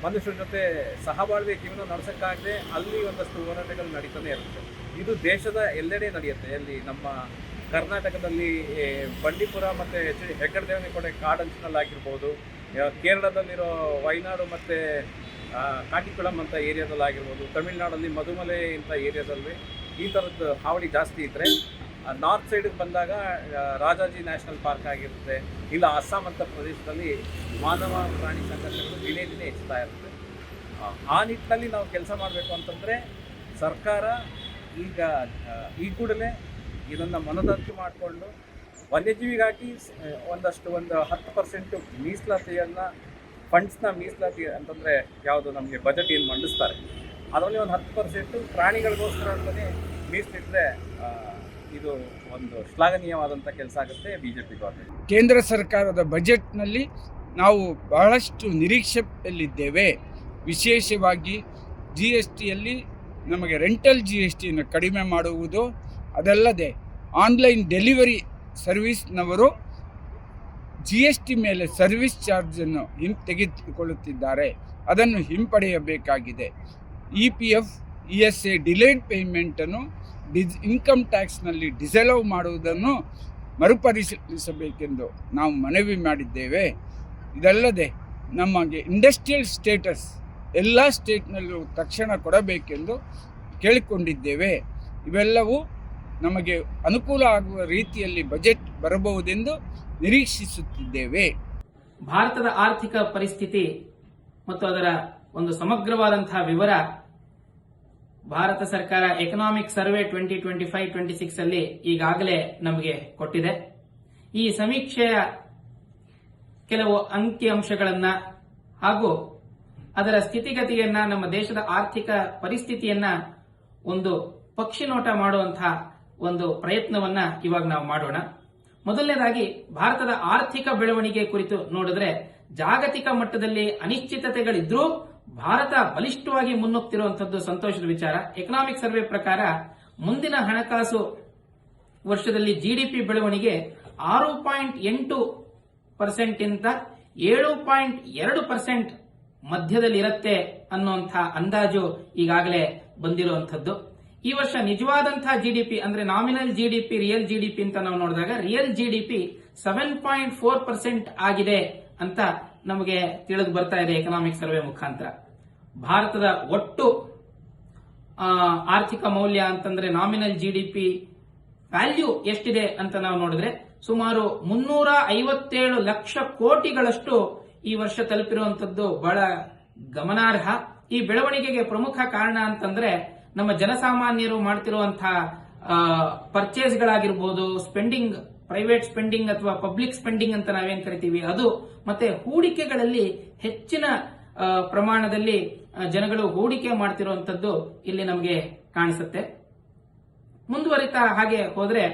ಮನುಷ್ಯರ ಜೊತೆ ಸಹಬಾಳ್ವೆ ಜೀವನ ನಡೆಸೋಕ್ಕಾಗದೆ ಅಲ್ಲಿ ಒಂದಷ್ಟು ಹೋರಾಟಗಳು ನಡೀತಾನೆ ಇರುತ್ತೆ. ಇದು ದೇಶದ ಎಲ್ಲೆಡೆ ನಡೆಯುತ್ತೆ. ಅಲ್ಲಿ ನಮ್ಮ ಕರ್ನಾಟಕದಲ್ಲಿ ಬಂಡೀಪುರ ಮತ್ತು ಹೆಗ್ಗಡ ಕೊಡೆ ಕಾಡಂಚಿನಲ್ಲಾಗಿರ್ಬೋದು ಆಗಿರ್ಬೋದು ಕೇರಳದಲ್ಲಿರೋ ವಯನಾಡು ಮತ್ತು ಕಾಟಿಕುಳಂ ಅಂತ ಏರಿಯಾದಲ್ಲಿ ಆಗಿರ್ಬೋದು ತಮಿಳ್ನಾಡಲ್ಲಿ ಮಧುಮಲೆ ಇಂಥ ಏರಿಯಾದಲ್ಲಿ ಈ ಥರದ್ದು ಹಾವಳಿ ಜಾಸ್ತಿ ಇದ್ದರೆ ನಾರ್ತ್ ಸೈಡಿಗೆ ಬಂದಾಗ ರಾಜಾಜಿ ನ್ಯಾಷನಲ್ ಪಾರ್ಕ್ ಆಗಿರುತ್ತೆ ಇಲ್ಲ ಅಸ್ಸಾಂ ಅಂತ ಪ್ರದೇಶದಲ್ಲಿ ಮಾನವ ಪ್ರಾಣಿ ಸಂಘರ್ಷಗಳು ದಿನೇ ದಿನೇ ಹೆಚ್ಚುತ್ತಾ ಇರುತ್ತೆ. ಆ, ನಿಟ್ಟಿನಲ್ಲಿ ನಾವು ಕೆಲಸ ಮಾಡಬೇಕು ಅಂತಂದರೆ ಸರ್ಕಾರ ಈಗ ಈ ಕೂಡಲೇ ಇದನ್ನು ಮನದಟ್ಟು ಮಾಡಿಕೊಂಡು ವನ್ಯಜೀವಿಗಾಗಿ ಒಂದಷ್ಟು ಒಂದು ಹತ್ತು ಪರ್ಸೆಂಟು ಮೀಸಲಾತಿಯನ್ನು ಫಂಡ್ಸ್ನ ಮೀಸಲಾತಿ ಅಂತಂದರೆ ಯಾವುದು ನಮಗೆ ಬಜೆಟ್ ಏನು ಮಂಡಿಸ್ತಾರೆ? ಅದರಲ್ಲಿ ಒಂದು ಹತ್ತು ಪರ್ಸೆಂಟು ಪ್ರಾಣಿಗಳಿಗೋಸ್ಕರ ಅಂತಲೇ ಮೀಸಲಿಟ್ಟರೆ ಇದು ಒಂದು ಶ್ಲಾಘನೀಯವಾದಂಥ ಕೆಲಸ ಆಗುತ್ತೆ ಬಿ ಜೆ ಪಿ ಕೇಂದ್ರ ಸರ್ಕಾರದ ಬಜೆಟ್ನಲ್ಲಿ ನಾವು ಬಹಳಷ್ಟು ನಿರೀಕ್ಷೆಯಲ್ಲಿದ್ದೇವೆ. ವಿಶೇಷವಾಗಿ ಜಿ ಎಸ್ ಟಿಯಲ್ಲಿ ನಮಗೆ ರೆಂಟಲ್ ಜಿ ಎಸ್ ಟಿಯನ್ನು ಕಡಿಮೆ ಮಾಡುವುದು, ಅದಲ್ಲದೆ ಆನ್ಲೈನ್ ಡೆಲಿವರಿ ಸರ್ವಿಸ್ನವರು ಜಿ ಎಸ್ ಟಿ ಮೇಲೆ ಸರ್ವಿಸ್ ಚಾರ್ಜನ್ನು ಹಿಂ ತೆಗೆದುಕೊಳ್ಳುತ್ತಿದ್ದಾರೆ. ಅದನ್ನು ಹಿಂಪಡೆಯಬೇಕಾಗಿದೆ. E P F E S A delayed ಪೇಮೆಂಟನ್ನು ಡಿಸ್ ಇನ್ಕಮ್ ಟ್ಯಾಕ್ಸ್ನಲ್ಲಿ ಡಿಸಲವ್ ಮಾಡುವುದನ್ನು ಮರುಪರಿಶೀಲಿಸಬೇಕೆಂದು ನಾವು ಮನವಿ ಮಾಡಿದ್ದೇವೆ. ಇದಲ್ಲದೆ ನಮಗೆ ಇಂಡಸ್ಟ್ರಿಯಲ್ ಸ್ಟೇಟಸ್ ಎಲ್ಲ ಸ್ಟೇಟ್ನಲ್ಲೂ ತಕ್ಷಣ ಕೊಡಬೇಕೆಂದು ಕೇಳಿಕೊಂಡಿದ್ದೇವೆ. ಇವೆಲ್ಲವೂ ನಮಗೆ ಅನುಕೂಲ ಆಗುವ ರೀತಿಯಲ್ಲಿ ಬಜೆಟ್ ಬರಬಹುದೆಂದು ನಿರೀಕ್ಷಿಸುತ್ತಿದ್ದೇವೆ. ಭಾರತದ ಆರ್ಥಿಕ ಪರಿಸ್ಥಿತಿ ಮತ್ತು ಅದರ ಒಂದು ಸಮಗ್ರವಾದಂತಹ ವಿವರ ಭಾರತ ಸರ್ಕಾರ economic survey twenty twenty five twenty six ಅಲ್ಲಿ ಈಗಾಗಲೇ ನಮಗೆ ಕೊಟ್ಟಿದೆ. ಈ ಸಮೀಕ್ಷೆಯ ಕೆಲವು ಅಂಕಿ ಅಂಶಗಳನ್ನ ಹಾಗೂ ಅದರ ಸ್ಥಿತಿಗತಿಯನ್ನ ನಮ್ಮ ದೇಶದ ಆರ್ಥಿಕ ಪರಿಸ್ಥಿತಿಯನ್ನ ಒಂದು ಪಕ್ಷಿ ನೋಟ ಮಾಡುವಂತಹ ಒಂದು ಪ್ರಯತ್ನವನ್ನ ಇವಾಗ ನಾವು ಮಾಡೋಣ. ಮೊದಲನೇದಾಗಿ ಭಾರತದ ಆರ್ಥಿಕ ಬೆಳವಣಿಗೆ ಕುರಿತು ನೋಡಿದ್ರೆ ಜಾಗತಿಕ ಮಟ್ಟದಲ್ಲಿ ಅನಿಶ್ಚಿತತೆಗಳಿದ್ರೂ ಭಾರತ ಬಲಿಷ್ಠವಾಗಿ ಮುನ್ನುಗ್ತಿರುವಂತದ್ದು ಸಂತೋಷದ ವಿಚಾರ. ಎಕನಾಮಿಕ್ ಸರ್ವೆ ಪ್ರಕಾರ ಮುಂದಿನ ಹಣಕಾಸು ವರ್ಷದಲ್ಲಿ ಜಿಡಿಪಿ ಬೆಳವಣಿಗೆ ಆರು ಪಾಯಿಂಟ್ ಎಂಟು ಪರ್ಸೆಂಟ್ ಇಂದ ಏಳು ಪಾಯಿಂಟ್ ಎರಡು ಪರ್ಸೆಂಟ್ ಮಧ್ಯದಲ್ಲಿರುತ್ತೆ ಅನ್ನುವಂತಹ ಅಂದಾಜು ಈಗಾಗಲೇ ಬಂದಿರುವಂತದ್ದು ಈ ವರ್ಷ ನಿಜವಾದಂತಹ ಜಿಡಿಪಿ ಅಂದ್ರೆ ನಾಮಿನಲ್ ಜಿಡಿಪಿ ರಿಯಲ್ ಜಿಡಿಪಿ ಅಂತ ನಾವು ನೋಡಿದಾಗ real GDP seven point four percent ಆಗಿದೆ ಅಂತ ನಮಗೆ ತಿಳಿದು ಬರ್ತಾ ಇದೆ ಎಕನಾಮಿಕ್ ಸರ್ವೆ ಮುಖಾಂತರ. ಭಾರತದ ಒಟ್ಟು ಆರ್ಥಿಕ ಮೌಲ್ಯ ಅಂತಂದ್ರೆ ನಾಮಿನಲ್ ಜಿಡಿಪಿ ವ್ಯಾಲ್ಯೂ ಎಷ್ಟಿದೆ ಅಂತ ನಾವು ನೋಡಿದ್ರೆ ಸುಮಾರು ಮುನ್ನೂರ ಐವತ್ತೇಳು ಲಕ್ಷ ಕೋಟಿಗಳಷ್ಟು ಈ ವರ್ಷ ತಲುಪಿರುವಂತದ್ದು ಬಹಳ ಗಮನಾರ್ಹ. ಈ ಬೆಳವಣಿಗೆಗೆ ಪ್ರಮುಖ ಕಾರಣ ಅಂತಂದ್ರೆ ನಮ್ಮ ಜನಸಾಮಾನ್ಯರು ಮಾಡ್ತಿರುವಂತಹ ಪರ್ಚೇಸ್ಗಳಾಗಿರ್ಬೋದು ಸ್ಪೆಂಡಿಂಗ್ ಪ್ರೈವೇಟ್ ಸ್ಪೆಂಡಿಂಗ್ ಅಥವಾ ಪಬ್ಲಿಕ್ ಸ್ಪೆಂಡಿಂಗ್ ಅಂತ ನಾವೇನ್ ಕರಿತೀವಿ? ಅದು ಮತ್ತೆ ಹೂಡಿಕೆಗಳಲ್ಲಿ ಹೆಚ್ಚಿನ ಪ್ರಮಾಣದಲ್ಲಿ ಜನಗಳು ಹೂಡಿಕೆ ಮಾಡ್ತಿರುವಂತದ್ದು ಇಲ್ಲಿ ನಮಗೆ ಕಾಣಿಸುತ್ತೆ. ಮುಂದುವರಿತಾ ಹಾಗೆ ಹೋದ್ರೆ,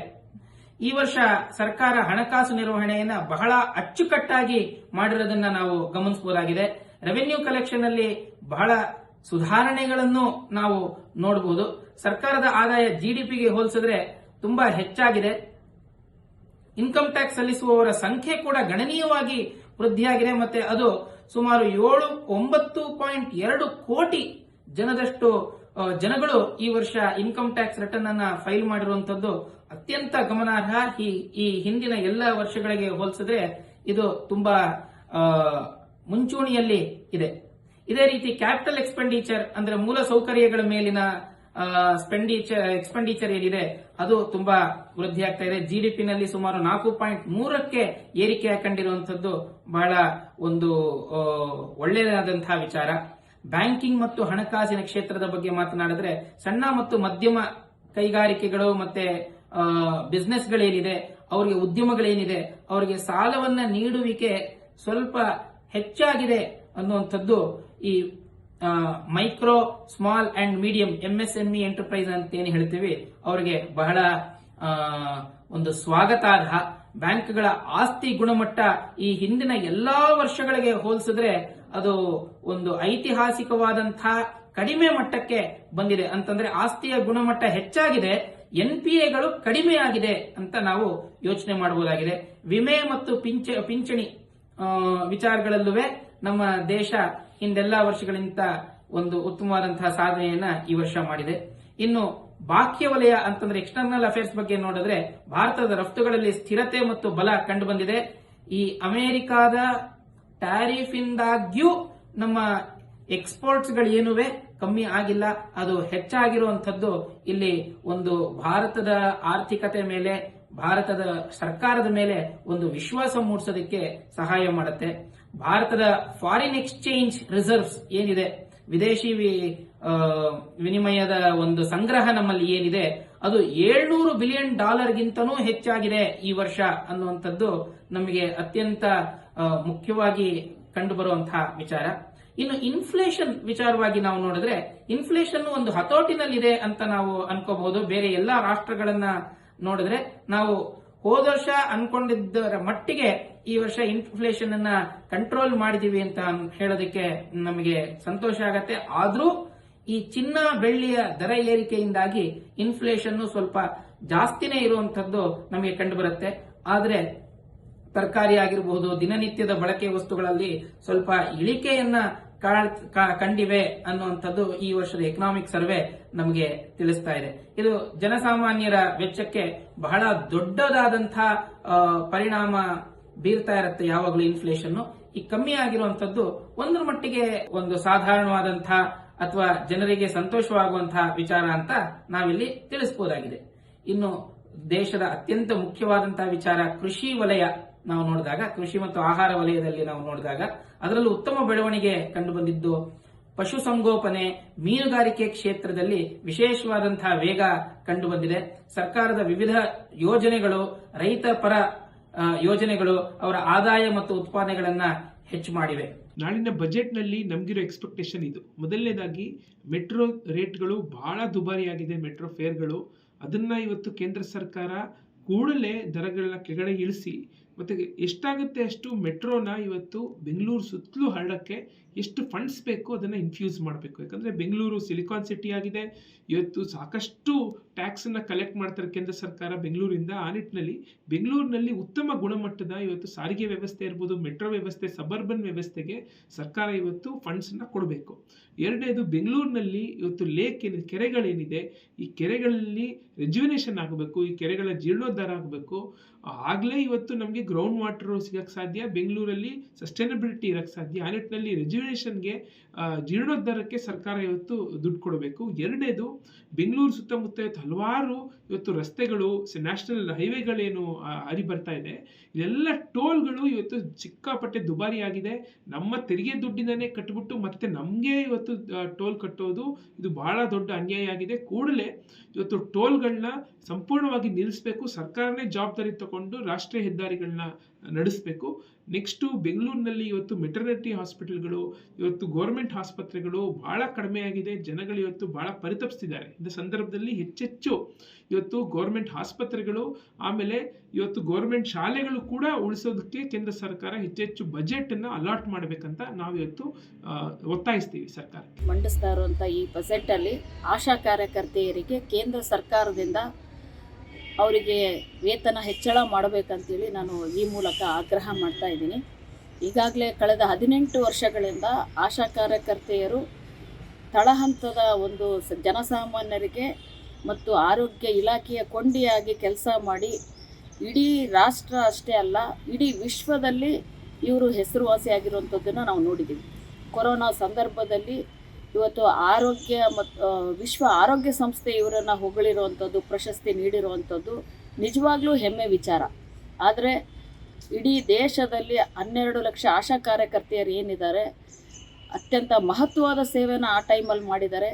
ಈ ವರ್ಷ ಸರ್ಕಾರ ಹಣಕಾಸು ನಿರ್ವಹಣೆಯನ್ನ ಬಹಳ ಅಚ್ಚುಕಟ್ಟಾಗಿ ಮಾಡಿರೋದನ್ನ ನಾವು ಗಮನಿಸಬಹುದಾಗಿದೆ ರೆವೆನ್ಯೂ ಕಲೆಕ್ಷನ್ ಅಲ್ಲಿ ಬಹಳ ಸುಧಾರಣೆಗಳನ್ನು ನಾವು ನೋಡಬಹುದು ಸರ್ಕಾರದ ಆದಾಯ ಜಿಡಿಪಿಗೆ ಹೋಲಿಸಿದ್ರೆ ತುಂಬಾ ಹೆಚ್ಚಾಗಿದೆ. ಇನ್ಕಮ್ ಟ್ಯಾಕ್ಸ್ ಸಲ್ಲಿಸುವವರ ಸಂಖ್ಯೆ ಕೂಡ ಗಣನೀಯವಾಗಿ ವೃದ್ಧಿಯಾಗಿದೆ ಮತ್ತೆ ಅದು ಸುಮಾರು ಏಳು, ಒಂಬತ್ತು ಪಾಯಿಂಟ್ ಎರಡು ಕೋಟಿ ಜನದಷ್ಟು ಜನಗಳು ಈ ವರ್ಷ ಇನ್ಕಮ್ ಟ್ಯಾಕ್ಸ್ ರಿಟರ್ನ್ ಅನ್ನ ಫೈಲ್ ಮಾಡಿರುವಂತದ್ದು ಅತ್ಯಂತ ಗಮನಾರ್ಹ. ಈ ಹಿಂದಿನ ಎಲ್ಲ ವರ್ಷಗಳಿಗೆ ಹೋಲಿಸಿದ್ರೆ ಇದು ತುಂಬಾ ಮುಂಚೂಣಿಯಲ್ಲಿ ಇದೆ. ಇದೇ ರೀತಿ ಕ್ಯಾಪಿಟಲ್ ಎಕ್ಸ್ಪೆಂಡಿಚರ್ ಅಂದ್ರೆ ಮೂಲ ಸೌಕರ್ಯಗಳ ಮೇಲಿನ ಸ್ಪೆಂಡಿಚರ್ ಎಕ್ಸ್ಪೆಂಡಿಚರ್ ಏನಿದೆ, ಅದು ತುಂಬಾ ವೃದ್ಧಿ ಆಗ್ತಾ ಇದೆ. ಜಿಡಿಪಿ ನಲ್ಲಿ ಸುಮಾರು ನಾಲ್ಕು ಪಾಯಿಂಟ್ ಮೂರಕ್ಕೆ ಏರಿಕೆ ಕಂಡಿರುವಂತದ್ದು ಬಹಳ ಒಂದು ಒಳ್ಳೆಯದಾದಂತಹ ವಿಚಾರ. ಬ್ಯಾಂಕಿಂಗ್ ಮತ್ತು ಹಣಕಾಸಿನ ಕ್ಷೇತ್ರದ ಬಗ್ಗೆ ಮಾತನಾಡಿದ್ರೆ, ಸಣ್ಣ ಮತ್ತು ಮಧ್ಯಮ ಕೈಗಾರಿಕೆಗಳು ಮತ್ತೆ ಬಿಸ್ನೆಸ್ಗಳೇನಿದೆ ಅವರಿಗೆ ಉದ್ಯಮಗಳೇನಿದೆ, ಅವರಿಗೆ ಸಾಲವನ್ನ ನೀಡುವಿಕೆ ಸ್ವಲ್ಪ ಹೆಚ್ಚಾಗಿದೆ ಅನ್ನುವಂಥದ್ದು ಈ micro small and medium MSME enterprise ಅಂತ ಏನು ಹೇಳ್ತೀವಿ, ಅವರಿಗೆ ಬಹಳ ಒಂದು ಸ್ವಾಗತಾರ್ಹ ಬ್ಯಾಂಕ್ಗಳ ಆಸ್ತಿ ಗುಣಮಟ್ಟ ಈ ಹಿಂದಿನ ಎಲ್ಲಾ ವರ್ಷಗಳಿಗೆ ಹೋಲಿಸಿದ್ರೆ ಅದು ಒಂದು ಐತಿಹಾಸಿಕವಾದಂತಹ ಕಡಿಮೆ ಮಟ್ಟಕ್ಕೆ ಬಂದಿದೆ. ಅಂತಂದ್ರೆ ಆಸ್ತಿಯ ಗುಣಮಟ್ಟ ಹೆಚ್ಚಾಗಿದೆ ಎನ್ ಪಿ ಎಗಳು ಕಡಿಮೆಯಾಗಿದೆ ಅಂತ ನಾವು ಯೋಚನೆ ಮಾಡಬಹುದಾಗಿದೆ ವಿಮೆ ಮತ್ತು ಪಿಂಚ, ಪಿಂಚಣಿ ವಿಚಾರಗಳಲ್ಲೂ ನಮ್ಮ ದೇಶ ಹಿಂದೆಲ್ಲಾ ವರ್ಷಗಳಿಂದ ಒಂದು ಉತ್ತಮವಾದಂತಹ ಸಾಧನೆಯನ್ನ ಈ ವರ್ಷ ಮಾಡಿದೆ. ಇನ್ನು ಬಾಹ್ಯ ವಲಯ ಅಂತಂದ್ರೆ ಎಕ್ಸ್ಟರ್ನಲ್ ಅಫೇರ್ಸ್ ಬಗ್ಗೆ ನೋಡಿದ್ರೆ ಭಾರತದ ರಫ್ತುಗಳಲ್ಲಿ ಸ್ಥಿರತೆ ಮತ್ತು ಬಲ ಕಂಡು ಬಂದಿದೆ ಈ ಅಮೆರಿಕಾದ ಟ್ಯಾರಿಫ್ ಇಂದಾಗ್ಯೂ ನಮ್ಮ ಎಕ್ಸ್ಪೋರ್ಟ್ಸ್ ಏನುವೆ ಕಮ್ಮಿ ಆಗಿಲ್ಲ. ಅದು ಹೆಚ್ಚಾಗಿರುವಂತದ್ದು ಇಲ್ಲಿ ಒಂದು ಭಾರತದ ಆರ್ಥಿಕತೆ ಮೇಲೆ, ಭಾರತದ ಸರ್ಕಾರದ ಮೇಲೆ ಒಂದು ವಿಶ್ವಾಸ ಮೂಡಿಸೋದಕ್ಕೆ ಸಹಾಯ ಮಾಡುತ್ತೆ. ಭಾರತದ ಫಾರಿನ್ ಎಕ್ಸ್ಚೇಂಜ್ ರಿಸರ್ವ್ಸ್ ಏನಿದೆ? ವಿದೇಶಿ ವಿನಿಮಯದ ಒಂದು ಸಂಗ್ರಹ ನಮ್ಮಲ್ಲಿ ಏನಿದೆ? ಅದು ಏಳ್ನೂರು ಬಿಲಿಯನ್ ಡಾಲರ್ಗಿಂತನೂ ಹೆಚ್ಚಾಗಿದೆ ಈ ವರ್ಷ ಅನ್ನುವಂಥದ್ದು ನಮಗೆ ಅತ್ಯಂತ ಮುಖ್ಯವಾಗಿ ಕಂಡುಬರುವಂತಹ ವಿಚಾರ. ಇನ್ನು ಇನ್ಫ್ಲೇಷನ್ ವಿಚಾರವಾಗಿ ನಾವು ನೋಡಿದ್ರೆ ಇನ್ಫ್ಲೇಷನ್ ಒಂದು ಹತೋಟಿನಲ್ಲಿದೆ ಅಂತ ನಾವು ಅನ್ಕೋಬಹುದು. ಬೇರೆ ಎಲ್ಲಾ ರಾಷ್ಟ್ರಗಳನ್ನ ನೋಡಿದ್ರೆ, ನಾವು ಹೋದ ವರ್ಷ ಅನ್ಕೊಂಡಿದ್ದರ ಮಟ್ಟಿಗೆ ಈ ವರ್ಷ ಇನ್ಫ್ಲೇಷನ್ ಅನ್ನ ಕಂಟ್ರೋಲ್ ಮಾಡಿದೀವಿ ಅಂತ ಹೇಳೋದಕ್ಕೆ ನಮಗೆ ಸಂತೋಷ ಆಗತ್ತೆ. ಆದ್ರೂ ಈ ಚಿನ್ನ ಬೆಳ್ಳಿಯ ದರ ಏರಿಕೆಯಿಂದಾಗಿ ಇನ್ಫ್ಲೇಷನ್ ಸ್ವಲ್ಪ ಜಾಸ್ತಿನೇ ಇರುವಂತದ್ದು ನಮಗೆ ಕಂಡು ಬರುತ್ತೆ ಆದ್ರೆ ತರಕಾರಿ ಆಗಿರಬಹುದು ದಿನನಿತ್ಯದ ಬಳಕೆ ವಸ್ತುಗಳಲ್ಲಿ ಸ್ವಲ್ಪ ಇಳಿಕೆಯನ್ನ ಕಂಡಿವೆ ಅನ್ನುವಂಥದ್ದು ಈ ವರ್ಷದ ಎಕನಾಮಿಕ್ ಸರ್ವೆ ನಮಗೆ ತಿಳಿಸ್ತಾ ಇದೆ. ಇದು ಜನಸಾಮಾನ್ಯರ ವೆಚ್ಚಕ್ಕೆ ಬಹಳ ದೊಡ್ಡದಾದಂತಹ ಪರಿಣಾಮ ಬೀರ್ತಾ ಇರುತ್ತೆ ಯಾವಾಗಲೂ ಇನ್ಫ್ಲೇಷನ್ ಈ ಕಮ್ಮಿ ಆಗಿರುವಂತದ್ದು ಒಂದರ ಮಟ್ಟಿಗೆ ಒಂದು ಸಾಧಾರಣವಾದಂತಹ ಅಥವಾ ಜನರಿಗೆ ಸಂತೋಷವಾಗುವಂತಹ ವಿಚಾರ ಅಂತ ನಾವಿಲ್ಲಿ ತಿಳಿಸಬಹುದಾಗಿದೆ ಇನ್ನು ದೇಶದ ಅತ್ಯಂತ ಮುಖ್ಯವಾದಂತಹ ವಿಚಾರ ಕೃಷಿ ವಲಯ ನಾವು ನೋಡಿದಾಗ, ಕೃಷಿ ಮತ್ತು ಆಹಾರ ವಲಯದಲ್ಲಿ ನಾವು ನೋಡಿದಾಗ, ಅದರಲ್ಲೂ ಉತ್ತಮ ಬೆಳವಣಿಗೆ ಕಂಡು ಬಂದಿದ್ದು ಪಶುಸಂಗೋಪನೆ ಮೀನುಗಾರಿಕೆ ಕ್ಷೇತ್ರದಲ್ಲಿ ವಿಶೇಷವಾದಂತಹ ವೇಗ ಕಂಡು ಬಂದಿದೆ ಸರ್ಕಾರದ ವಿವಿಧ ಯೋಜನೆಗಳು ರೈತ ಪರ ಯೋಜನೆಗಳು ಅವರ ಆದಾಯ ಮತ್ತು ಉತ್ಪಾದನೆಗಳನ್ನ ಹೆಚ್ಚು ಮಾಡಿವೆ. ನಾಳಿನ ಬಜೆಟ್ನಲ್ಲಿ ನಮಗಿರೋ ಎಕ್ಸ್ಪೆಕ್ಟೇಷನ್ ಇದು. ಮೊದಲನೇದಾಗಿ, ಮೆಟ್ರೋ ರೇಟ್ಗಳು ಬಹಳ ದುಬಾರಿಯಾಗಿದೆ, ಮೆಟ್ರೋ ಫೇರ್ಗಳು. ಅದನ್ನು ಇವತ್ತು ಕೇಂದ್ರ ಸರ್ಕಾರ ಕೂಡಲೇ ದರಗಳನ್ನ ಕೆಳಗಡೆ ಇಳಿಸಿ, ಮತ್ತು ಎಷ್ಟಾಗುತ್ತೆ ಅಷ್ಟು ಮೆಟ್ರೋನ ಇವತ್ತು ಬೆಂಗಳೂರು ಸುತ್ತಲೂ ಹರಡಕ್ಕೆ ಎಷ್ಟು ಫಂಡ್ಸ್ ಬೇಕು ಅದನ್ನು ಇನ್ಫ್ಯೂಸ್ ಮಾಡಬೇಕು. ಯಾಕಂದರೆ ಬೆಂಗಳೂರು ಸಿಲಿಕಾನ್ ಸಿಟಿ ಆಗಿದೆ. ಇವತ್ತು ಸಾಕಷ್ಟು ಟ್ಯಾಕ್ಸನ್ನು ಕಲೆಕ್ಟ್ ಮಾಡ್ತಾರೆ ಕೇಂದ್ರ ಸರ್ಕಾರ ಬೆಂಗಳೂರಿಂದ. ಆ ನಿಟ್ಟಿನಲ್ಲಿ ಬೆಂಗಳೂರಿನಲ್ಲಿ ಉತ್ತಮ ಗುಣಮಟ್ಟದ ಇವತ್ತು ಸಾರಿಗೆ ವ್ಯವಸ್ಥೆ ಇರ್ಬೋದು, ಮೆಟ್ರೋ ವ್ಯವಸ್ಥೆ ಸಬರ್ಬನ್ ವ್ಯವಸ್ಥೆಗೆ ಸರ್ಕಾರ ಇವತ್ತು ಫಂಡ್ಸನ್ನು ಕೊಡಬೇಕು. ಎರಡನೇದು ಬೆಂಗಳೂರಿನಲ್ಲಿ ಇವತ್ತು ಲೇಕ್ ಏನು ಕೆರೆಗಳೇನಿದೆ, ಈ ಕೆರೆಗಳಲ್ಲಿ ರೆಜ್ಯುವಿನೇಷನ್ ಆಗಬೇಕು, ಈ ಕೆರೆಗಳ ಜೀರ್ಣೋದ್ಧಾರ ಆಗಬೇಕು. ಆಗಲೇ ಇವತ್ತು ನಮಗೆ ಗ್ರೌಂಡ್ ವಾಟರ್ ಸಿಗಕ್ಕೆ ಸಾಧ್ಯ, ಬೆಂಗಳೂರಲ್ಲಿ ಸಸ್ಟೈನಬಿಲಿಟಿ ಇರಕ್ಕೆ ಸಾಧ್ಯ. ಆ ನಿಟ್ಟಿನಲ್ಲಿ ರೆಜ್ಯುವಿನೇಷನ್ಗೆ ಜೀರ್ಣೋದ್ಧಾರಕ್ಕೆ ಸರ್ಕಾರ ಇವತ್ತು ದುಡ್ಡು ಕೊಡಬೇಕು. ಎರಡನೇದು, ಬೆಂಗಳೂರು ಸುತ್ತಮುತ್ತ ಇವತ್ತು ಹಲವಾರು ಇವತ್ತು ರಸ್ತೆಗಳು ನ್ಯಾಷನಲ್ ಹೈವೇಗಳೇನು ಹರಿ ಬರ್ತಾ ಇದೆ. ಇದೆಲ್ಲ ಟೋಲ್ಗಳು ಇವತ್ತು ಸಿಕ್ಕಾಪಟ್ಟೆ ದುಬಾರಿ ಆಗಿದೆ. ನಮ್ಮ ತೆರಿಗೆ ದುಡ್ಡಿನೇ ಕಟ್ಬಿಟ್ಟು ಮತ್ತೆ ನಮಗೆ ಇವತ್ತು ಟೋಲ್ ಕಟ್ಟೋದು ಇದು ಬಹಳ ದೊಡ್ಡ ಅನ್ಯಾಯ ಆಗಿದೆ. ಕೂಡಲೇ ಇವತ್ತು ಟೋಲ್ಗಳನ್ನ ಸಂಪೂರ್ಣವಾಗಿ ನಿಲ್ಲಿಸಬೇಕು. ಸರ್ಕಾರನೇ ಜವಾಬ್ದಾರಿ ತಗೊಂಡು ರಾಷ್ಟ್ರೀಯ ಹೆದ್ದಾರಿಗಳನ್ನ ನಡೆಸಬೇಕು. ನೆಕ್ಸ್ಟು ಬೆಂಗಳೂರಿನಲ್ಲಿ ಇವತ್ತು ಮೆಟರ್ನಿಟಿ ಹಾಸ್ಪಿಟಲ್ಗಳು ಇವತ್ತು ಗೌರ್ಮೆಂಟ್ ಆಸ್ಪತ್ರೆಗಳು ಭಾಳ ಕಡಿಮೆ ಆಗಿದೆ. ಜನಗಳು ಇವತ್ತು ಭಾಳ ಪರಿತಪಿಸ್ತಿದ್ದಾರೆ. ಇಂಥ ಸಂದರ್ಭದಲ್ಲಿ ಹೆಚ್ಚೆಚ್ಚು ಇವತ್ತು ಗೌರ್ಮೆಂಟ್ ಆಸ್ಪತ್ರೆಗಳು, ಆಮೇಲೆ ಇವತ್ತು ಗೌರ್ಮೆಂಟ್ ಶಾಲೆಗಳು ಕೂಡ ಉಳಿಸೋದಕ್ಕೆ ಕೇಂದ್ರ ಸರ್ಕಾರ ಹೆಚ್ಚೆಚ್ಚು ಬಜೆಟನ್ನು ಅಲಾಟ್ ಮಾಡಬೇಕಂತ ನಾವು ಇವತ್ತು ಒತ್ತಾಯಿಸ್ತೀವಿ ಸರ್ಕಾರಕ್ಕೆ. ಮಂಡಿಸ್ತಾ ಇರುವಂಥ ಈ ಬಜೆಟಲ್ಲಿ ಆಶಾ ಕಾರ್ಯಕರ್ತೆಯರಿಗೆ ಕೇಂದ್ರ ಸರ್ಕಾರದಿಂದ ಅವರಿಗೆ ವೇತನ ಹೆಚ್ಚಳ ಮಾಡಬೇಕಂತೇಳಿ ನಾನು ಈ ಮೂಲಕ ಆಗ್ರಹ ಮಾಡ್ತಾ ಇದ್ದೀನಿ. ಈಗಾಗಲೇ ಕಳೆದ ಹದಿನೆಂಟು ವರ್ಷಗಳಿಂದ ಆಶಾ ಕಾರ್ಯಕರ್ತೆಯರು ತಳಹಂತದ ಒಂದು ಜನಸಾಮಾನ್ಯರಿಗೆ ಮತ್ತು ಆರೋಗ್ಯ ಇಲಾಖೆಯ ಕೊಂಡಿಯಾಗಿ ಕೆಲಸ ಮಾಡಿ ಇಡೀ ರಾಷ್ಟ್ರ ಅಷ್ಟೇ ಅಲ್ಲ, ಇಡೀ ವಿಶ್ವದಲ್ಲಿ ಇವರು ಹೆಸರುವಾಸಿಯಾಗಿರುವಂಥದ್ದನ್ನು ನಾವು ನೋಡಿದ್ದೀವಿ. ಕೊರೋನಾ ಸಂದರ್ಭದಲ್ಲಿ ಇವತ್ತು ಆರೋಗ್ಯ ಮತ್ತು ವಿಶ್ವ ಆರೋಗ್ಯ ಸಂಸ್ಥೆ ಇವರನ್ನು ಹೊಗಳಿರುವಂಥದ್ದು, ಪ್ರಶಸ್ತಿ ನೀಡಿರುವಂಥದ್ದು ನಿಜವಾಗ್ಲೂ ಹೆಮ್ಮೆ ವಿಚಾರ. ಆದರೆ ಇಡೀ ದೇಶದಲ್ಲಿ ಹನ್ನೆರಡು ಲಕ್ಷ ಆಶಾ ಕಾರ್ಯಕರ್ತೆಯರು ಏನಿದ್ದಾರೆ, ಅತ್ಯಂತ ಮಹತ್ವವಾದ ಸೇವೆಯನ್ನು ಆ ಟೈಮಲ್ಲಿ ಮಾಡಿದ್ದಾರೆ.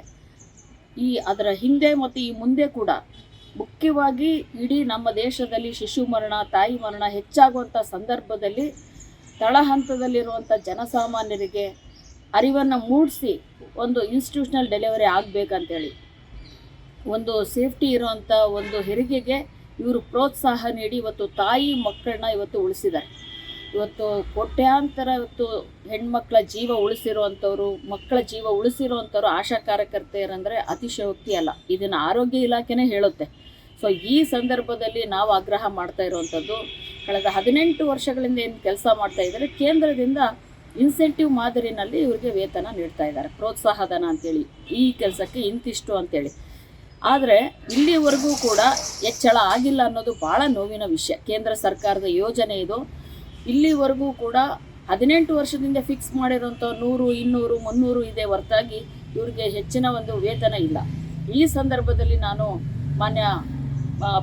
ಈ ಅದರ ಹಿಂದೆ ಮತ್ತು ಈ ಮುಂದೆ ಕೂಡ ಮುಖ್ಯವಾಗಿ ಇಡೀ ನಮ್ಮ ದೇಶದಲ್ಲಿ ಶಿಶು ಮರಣ, ತಾಯಿ ಮರಣ ಹೆಚ್ಚಾಗುವಂಥ ಸಂದರ್ಭದಲ್ಲಿ ತಳಹಂತದಲ್ಲಿರುವಂಥ ಜನಸಾಮಾನ್ಯರಿಗೆ ಅರಿವನ್ನು ಮೂಡಿಸಿ ಒಂದು ಇನ್ಸ್ಟಿಟ್ಯೂಷನಲ್ ಡೆಲಿವರಿ ಆಗಬೇಕಂತೇಳಿ. ಒಂದು ಸೇಫ್ಟಿ ಇರುವಂಥ ಒಂದು ಹೆರಿಗೆಗೆ ಇವರು ಪ್ರೋತ್ಸಾಹ ನೀಡಿ ಇವತ್ತು ತಾಯಿ ಮಕ್ಕಳನ್ನ ಇವತ್ತು ಉಳಿಸಿದ್ದಾರೆ. ಇವತ್ತು ಕೋಟ್ಯಾಂತರ ಇವತ್ತು ಹೆಣ್ಮಕ್ಳ ಜೀವ ಉಳಿಸಿರುವಂಥವ್ರು ಮಕ್ಕಳ ಜೀವ ಉಳಿಸಿರುವಂಥವ್ರು ಆಶಾ ಕಾರ್ಯಕರ್ತೆಯರಂದರೆ ಅತಿಶಯೋಕ್ತಿ ಅಲ್ಲ. ಇದನ್ನು ಆರೋಗ್ಯ ಇಲಾಖೆನೇ ಹೇಳುತ್ತೆ. ಸೊ ಈ ಸಂದರ್ಭದಲ್ಲಿ ನಾವು ಆಗ್ರಹ ಮಾಡ್ತಾ ಇರುವಂಥದ್ದು ಕಳೆದ ಹದಿನೆಂಟು ವರ್ಷಗಳಿಂದ ಏನು ಕೆಲಸ ಮಾಡ್ತಾ ಇದ್ದಾರೆ, ಕೇಂದ್ರದಿಂದ ಇನ್ಸೆಂಟಿವ್ ಮಾದರಿನಲ್ಲಿ ಇವರಿಗೆ ವೇತನ ನೀಡ್ತಾ ಇದ್ದಾರೆ, ಪ್ರೋತ್ಸಾಹಧನ ಅಂತೇಳಿ, ಈ ಕೆಲಸಕ್ಕೆ ಇಂತಿಷ್ಟು ಅಂತೇಳಿ. ಆದರೆ ಇಲ್ಲಿವರೆಗೂ ಕೂಡ ಹೆಚ್ಚಳ ಆಗಿಲ್ಲ ಅನ್ನೋದು ಭಾಳ ನೋವಿನ ವಿಷಯ. ಕೇಂದ್ರ ಸರ್ಕಾರದ ಯೋಜನೆ ಇದು. ಇಲ್ಲಿವರೆಗೂ ಕೂಡ ಹದಿನೆಂಟು ವರ್ಷದಿಂದ ಫಿಕ್ಸ್ ಮಾಡಿರೋಂಥ ನೂರು, ಇನ್ನೂರು, ಮುನ್ನೂರು ಇದೆ ಹೊರತಾಗಿ ಇವರಿಗೆ ಹೆಚ್ಚಿನ ಒಂದು ವೇತನ ಇಲ್ಲ. ಈ ಸಂದರ್ಭದಲ್ಲಿ ನಾನು ಮಾನ್ಯ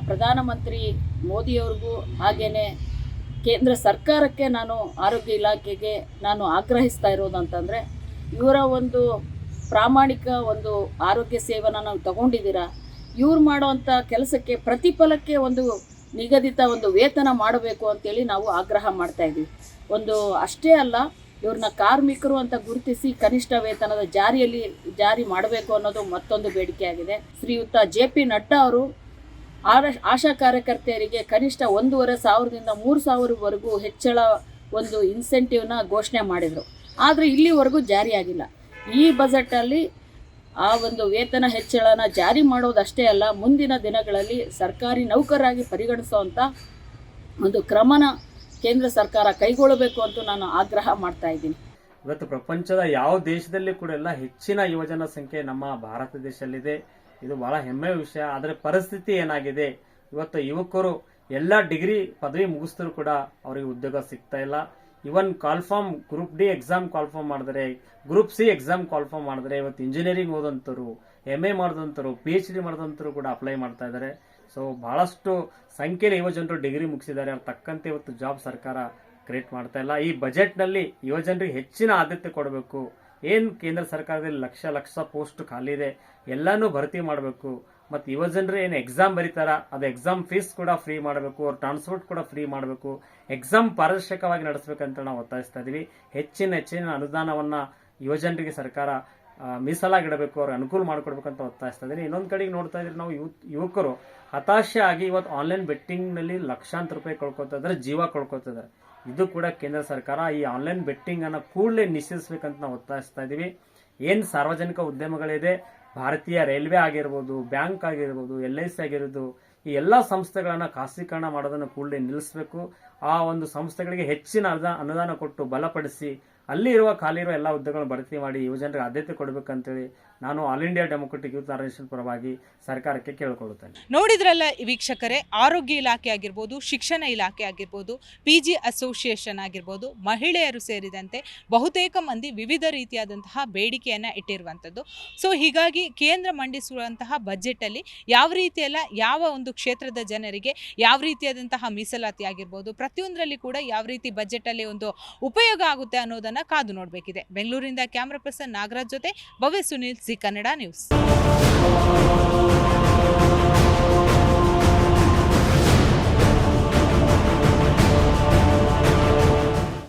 ಪ್ರಧಾನಮಂತ್ರಿ ಮೋದಿಯವ್ರಿಗೂ ಹಾಗೆಯೇ ಕೇಂದ್ರ ಸರ್ಕಾರಕ್ಕೆ ನಾನು ಆರೋಗ್ಯ ಇಲಾಖೆಗೆ ನಾನು ಆಗ್ರಹಿಸ್ತಾ ಇರೋದಂತಂದರೆ ಇವರ ಒಂದು ಪ್ರಾಮಾಣಿಕ ಒಂದು ಆರೋಗ್ಯ ಸೇವೆನ ನಾವು ತಗೊಂಡಿದ್ದೀರಾ, ಇವ್ರು ಮಾಡುವಂಥ ಕೆಲಸಕ್ಕೆ ಪ್ರತಿಫಲಕ್ಕೆ ಒಂದು ನಿಗದಿತ ಒಂದು ವೇತನ ಮಾಡಬೇಕು ಅಂತೇಳಿ ನಾವು ಆಗ್ರಹ ಮಾಡ್ತಾ ಇದ್ದೀವಿ ಒಂದು ಅಷ್ಟೇ ಅಲ್ಲ ಇವ್ರನ್ನ ಕಾರ್ಮಿಕರು ಅಂತ ಗುರುತಿಸಿ ಕನಿಷ್ಠ ವೇತನದ ಜಾರಿಯಲ್ಲಿ ಜಾರಿ ಮಾಡಬೇಕು ಅನ್ನೋದು ಮತ್ತೊಂದು ಬೇಡಿಕೆಯಾಗಿದೆ ಶ್ರೀಯುತ ಜೆ ಪಿ ನಡ್ಡಾ ಅವರು ಆಶಾ ಕಾರ್ಯಕರ್ತೆಯರಿಗೆ ಕನಿಷ್ಠ ಒಂದೂವರೆ ಸಾವಿರದಿಂದ ಮೂರು ಸಾವಿರವರೆಗೂ ಹೆಚ್ಚಳ ಒಂದು ಇನ್ಸೆಂಟಿವ್ನ ಘೋಷಣೆ ಮಾಡಿದರು. ಆದರೆ ಇಲ್ಲಿವರೆಗೂ ಜಾರಿಯಾಗಿಲ್ಲ. ಈ ಬಜೆಟಲ್ಲಿ ಆ ಒಂದು ವೇತನ ಹೆಚ್ಚಳನ ಜಾರಿ ಮಾಡೋದಷ್ಟೇ ಅಲ್ಲ, ಮುಂದಿನ ದಿನಗಳಲ್ಲಿ ಸರ್ಕಾರಿ ನೌಕರರಾಗಿ ಪರಿಗಣಿಸುವಂಥ ಒಂದು ಕ್ರಮನ ಕೇಂದ್ರ ಸರ್ಕಾರ ಕೈಗೊಳ್ಳಬೇಕು ಅಂತ ನಾನು ಆಗ್ರಹ ಮಾಡ್ತಾ ಇದ್ದೀನಿ. ಇವತ್ತು ಪ್ರಪಂಚದ ಯಾವ ದೇಶದಲ್ಲಿ ಕೂಡ ಎಲ್ಲ ಹೆಚ್ಚಿನ ಯುವಜನ ಸಂಖ್ಯೆ ನಮ್ಮ ಭಾರತ ದೇಶದಲ್ಲಿದೆ. ಇದು ಬಹಳ ಹೆಮ್ಮೆಯ ವಿಷಯ. ಆದರೆ ಪರಿಸ್ಥಿತಿ ಏನಾಗಿದೆ? ಇವತ್ತು ಯುವಕರು ಎಲ್ಲ ಡಿಗ್ರಿ ಪದವಿ ಮುಗಿಸಿದ್ರು ಕೂಡ ಅವರಿಗೆ ಉದ್ಯೋಗ ಸಿಗ್ತಾ ಇಲ್ಲ. Even call form group D exam call form ಮಾಡಿದ್ರೆ ಗ್ರೂಪ್ ಸಿ ಎಕ್ಸಾಮ್ ಕಾಲ್ಫಾರ್ಮ್ ಮಾಡಿದ್ರೆ ಇವತ್ತು ಇಂಜಿನಿಯರಿಂಗ್ ಓದಂತರು ಎಂ ಎ ಮಾಡಿದಂತರು ಪಿ ಎಚ್ ಡಿ ಮಾಡಿದಂತರು ಕೂಡ ಅಪ್ಲೈ ಮಾಡ್ತಾ ಇದ್ದಾರೆ ಸೊ ಬಹಳಷ್ಟು ಸಂಖ್ಯೆಯಲ್ಲಿ ಯುವಜನರು ಡಿಗ್ರಿ ಮುಗಿಸಿದ್ದಾರೆ. ಅವ್ರ ತಕ್ಕಂತೆ ಇವತ್ತು ಜಾಬ್ ಸರ್ಕಾರ ಕ್ರಿಯೇಟ್ ಮಾಡ್ತಾ ಇಲ್ಲ. ಈ ಬಜೆಟ್ನಲ್ಲಿ ಯುವಜನರಿಗೆ ಹೆಚ್ಚಿನ ಆದ್ಯತೆ ಕೊಡಬೇಕು. ಏನು ಕೇಂದ್ರ ಸರ್ಕಾರದಲ್ಲಿ ಲಕ್ಷ ಲಕ್ಷ ಪೋಸ್ಟ್ ಖಾಲಿ ಇದೆ, ಎಲ್ಲಾನು ಭರ್ತಿ ಮಾಡಬೇಕು. ಮತ್ತು ಯುವ ಜನರು ಏನು ಎಕ್ಸಾಮ್ ಬರೀತಾರ, ಅದು ಎಕ್ಸಾಮ್ ಫೀಸ್ ಕೂಡ ಫ್ರೀ ಮಾಡಬೇಕು, ಅವ್ರ ಟ್ರಾನ್ಸ್ಪೋರ್ಟ್ ಕೂಡ ಫ್ರೀ ಮಾಡಬೇಕು. ಎಕ್ಸಾಮ್ ಪಾರದರ್ಶಕವಾಗಿ ನಡೆಸಬೇಕಂತ ನಾವು ಒತ್ತಾಯಿಸ್ತಾ ಇದ್ದೀವಿ ಹೆಚ್ಚಿನ ಹೆಚ್ಚಿನ ಅನುದಾನವನ್ನು ಯುವ ಜನರಿಗೆ ಸರ್ಕಾರ ಮೀಸಲಾಗಿಡಬೇಕು ಅವ್ರಿಗೆ ಅನುಕೂಲ ಮಾಡಿಕೊಡ್ಬೇಕಂತ ಒತ್ತಾಯಿಸ್ತಾ ಇದ್ದೀನಿ ಇನ್ನೊಂದು ಕಡೆಗೆ ನೋಡ್ತಾ ಇದ್ರೆ ನಾವು ಯುವ ಯುವಕರು ಹತಾಶೆ ಆಗಿ ಇವತ್ತು ಆನ್ಲೈನ್ ಬೆಟ್ಟಿಂಗ್ನಲ್ಲಿ ಲಕ್ಷಾಂತರ ರೂಪಾಯಿ ಕಳ್ಕೊತಾ ಇದ್ದಾರೆ ಜೀವ ಕಳ್ಕೊತಾ ಇದ್ದಾರೆ ಇದು ಕೂಡ ಕೇಂದ್ರ ಸರ್ಕಾರ ಈ ಆನ್ಲೈನ್ ಬೆಟ್ಟಿಂಗ್ ಅನ್ನು ಕೂಡಲೇ ನಿಷೇಧಿಸಬೇಕಂತ ನಾವು ಒತ್ತಾಯಿಸ್ತಾ ಇದೀವಿ. ಏನು ಸಾರ್ವಜನಿಕ ಉದ್ಯಮಗಳಿದೆ, ಭಾರತೀಯ ರೈಲ್ವೆ ಆಗಿರ್ಬೋದು, ಬ್ಯಾಂಕ್ ಆಗಿರ್ಬೋದು, ಎಲ್ ಐ ಸಿ ಆಗಿರ್ಬೋದು ಈ ಎಲ್ಲ ಸಂಸ್ಥೆಗಳನ್ನ ಖಾಸಗೀಕರಣ ಮಾಡೋದನ್ನು ಕೂಡಲೇ ನಿಲ್ಲಿಸಬೇಕು. ಆ ಒಂದು ಸಂಸ್ಥೆಗಳಿಗೆ ಹೆಚ್ಚಿನ ಅನುದಾನ ಕೊಟ್ಟು ಬಲಪಡಿಸಿ ಅಲ್ಲಿ ಇರುವ ಖಾಲಿ ಇರುವ ಎಲ್ಲ ಹುದ್ದೆಗಳನ್ನು ಭರ್ತಿ ಮಾಡಿ ಯುವಜನರಿಗೆ ಆದ್ಯತೆ ಕೊಡಬೇಕಂತೇಳಿ ನಾನು all India democratic youth organisation ಪರವಾಗಿ ಸರ್ಕಾರಕ್ಕೆ ಕೇಳಿಕೊಳ್ಳುತ್ತೇನೆ. ನೋಡಿದ್ರಲ್ಲ ವೀಕ್ಷಕರೇ, ಆರೋಗ್ಯ ಇಲಾಖೆ ಆಗಿರ್ಬೋದು, ಶಿಕ್ಷಣ ಇಲಾಖೆ ಆಗಿರ್ಬೋದು, ಪಿ ಜಿ ಅಸೋಸಿಯೇಷನ್ ಆಗಿರ್ಬೋದು, ಮಹಿಳೆಯರು ಸೇರಿದಂತೆ ಬಹುತೇಕ ಮಂದಿ ವಿವಿಧ ರೀತಿಯಾದಂತಹ ಬೇಡಿಕೆಯನ್ನು ಇಟ್ಟಿರುವಂಥದ್ದು. ಸೊ ಹೀಗಾಗಿ ಕೇಂದ್ರ ಮಂಡಿಸುವಂತಹ ಬಜೆಟಲ್ಲಿ ಯಾವ ರೀತಿಯೆಲ್ಲ, ಯಾವ ಒಂದು ಕ್ಷೇತ್ರದ ಜನರಿಗೆ ಯಾವ ರೀತಿಯಾದಂತಹ ಮೀಸಲಾತಿ ಆಗಿರ್ಬೋದು, ಪ್ರತಿಯೊಂದರಲ್ಲಿ ಕೂಡ ಯಾವ ರೀತಿ ಬಜೆಟಲ್ಲಿ ಒಂದು ಉಪಯೋಗ ಆಗುತ್ತೆ ಅನ್ನೋದನ್ನು ಕಾದು ನೋಡಬೇಕಿದೆ. ಬೆಂಗಳೂರಿನಿಂದ ಕ್ಯಾಮ್ರಾ ಪರ್ಸನ್ ನಾಗರಾಜ್ ಜೊತೆ ಭವ್ಯ ಸುನೀಲ್ ಸಿ ಕನ್ನಡ ನ್ಯೂಸ್.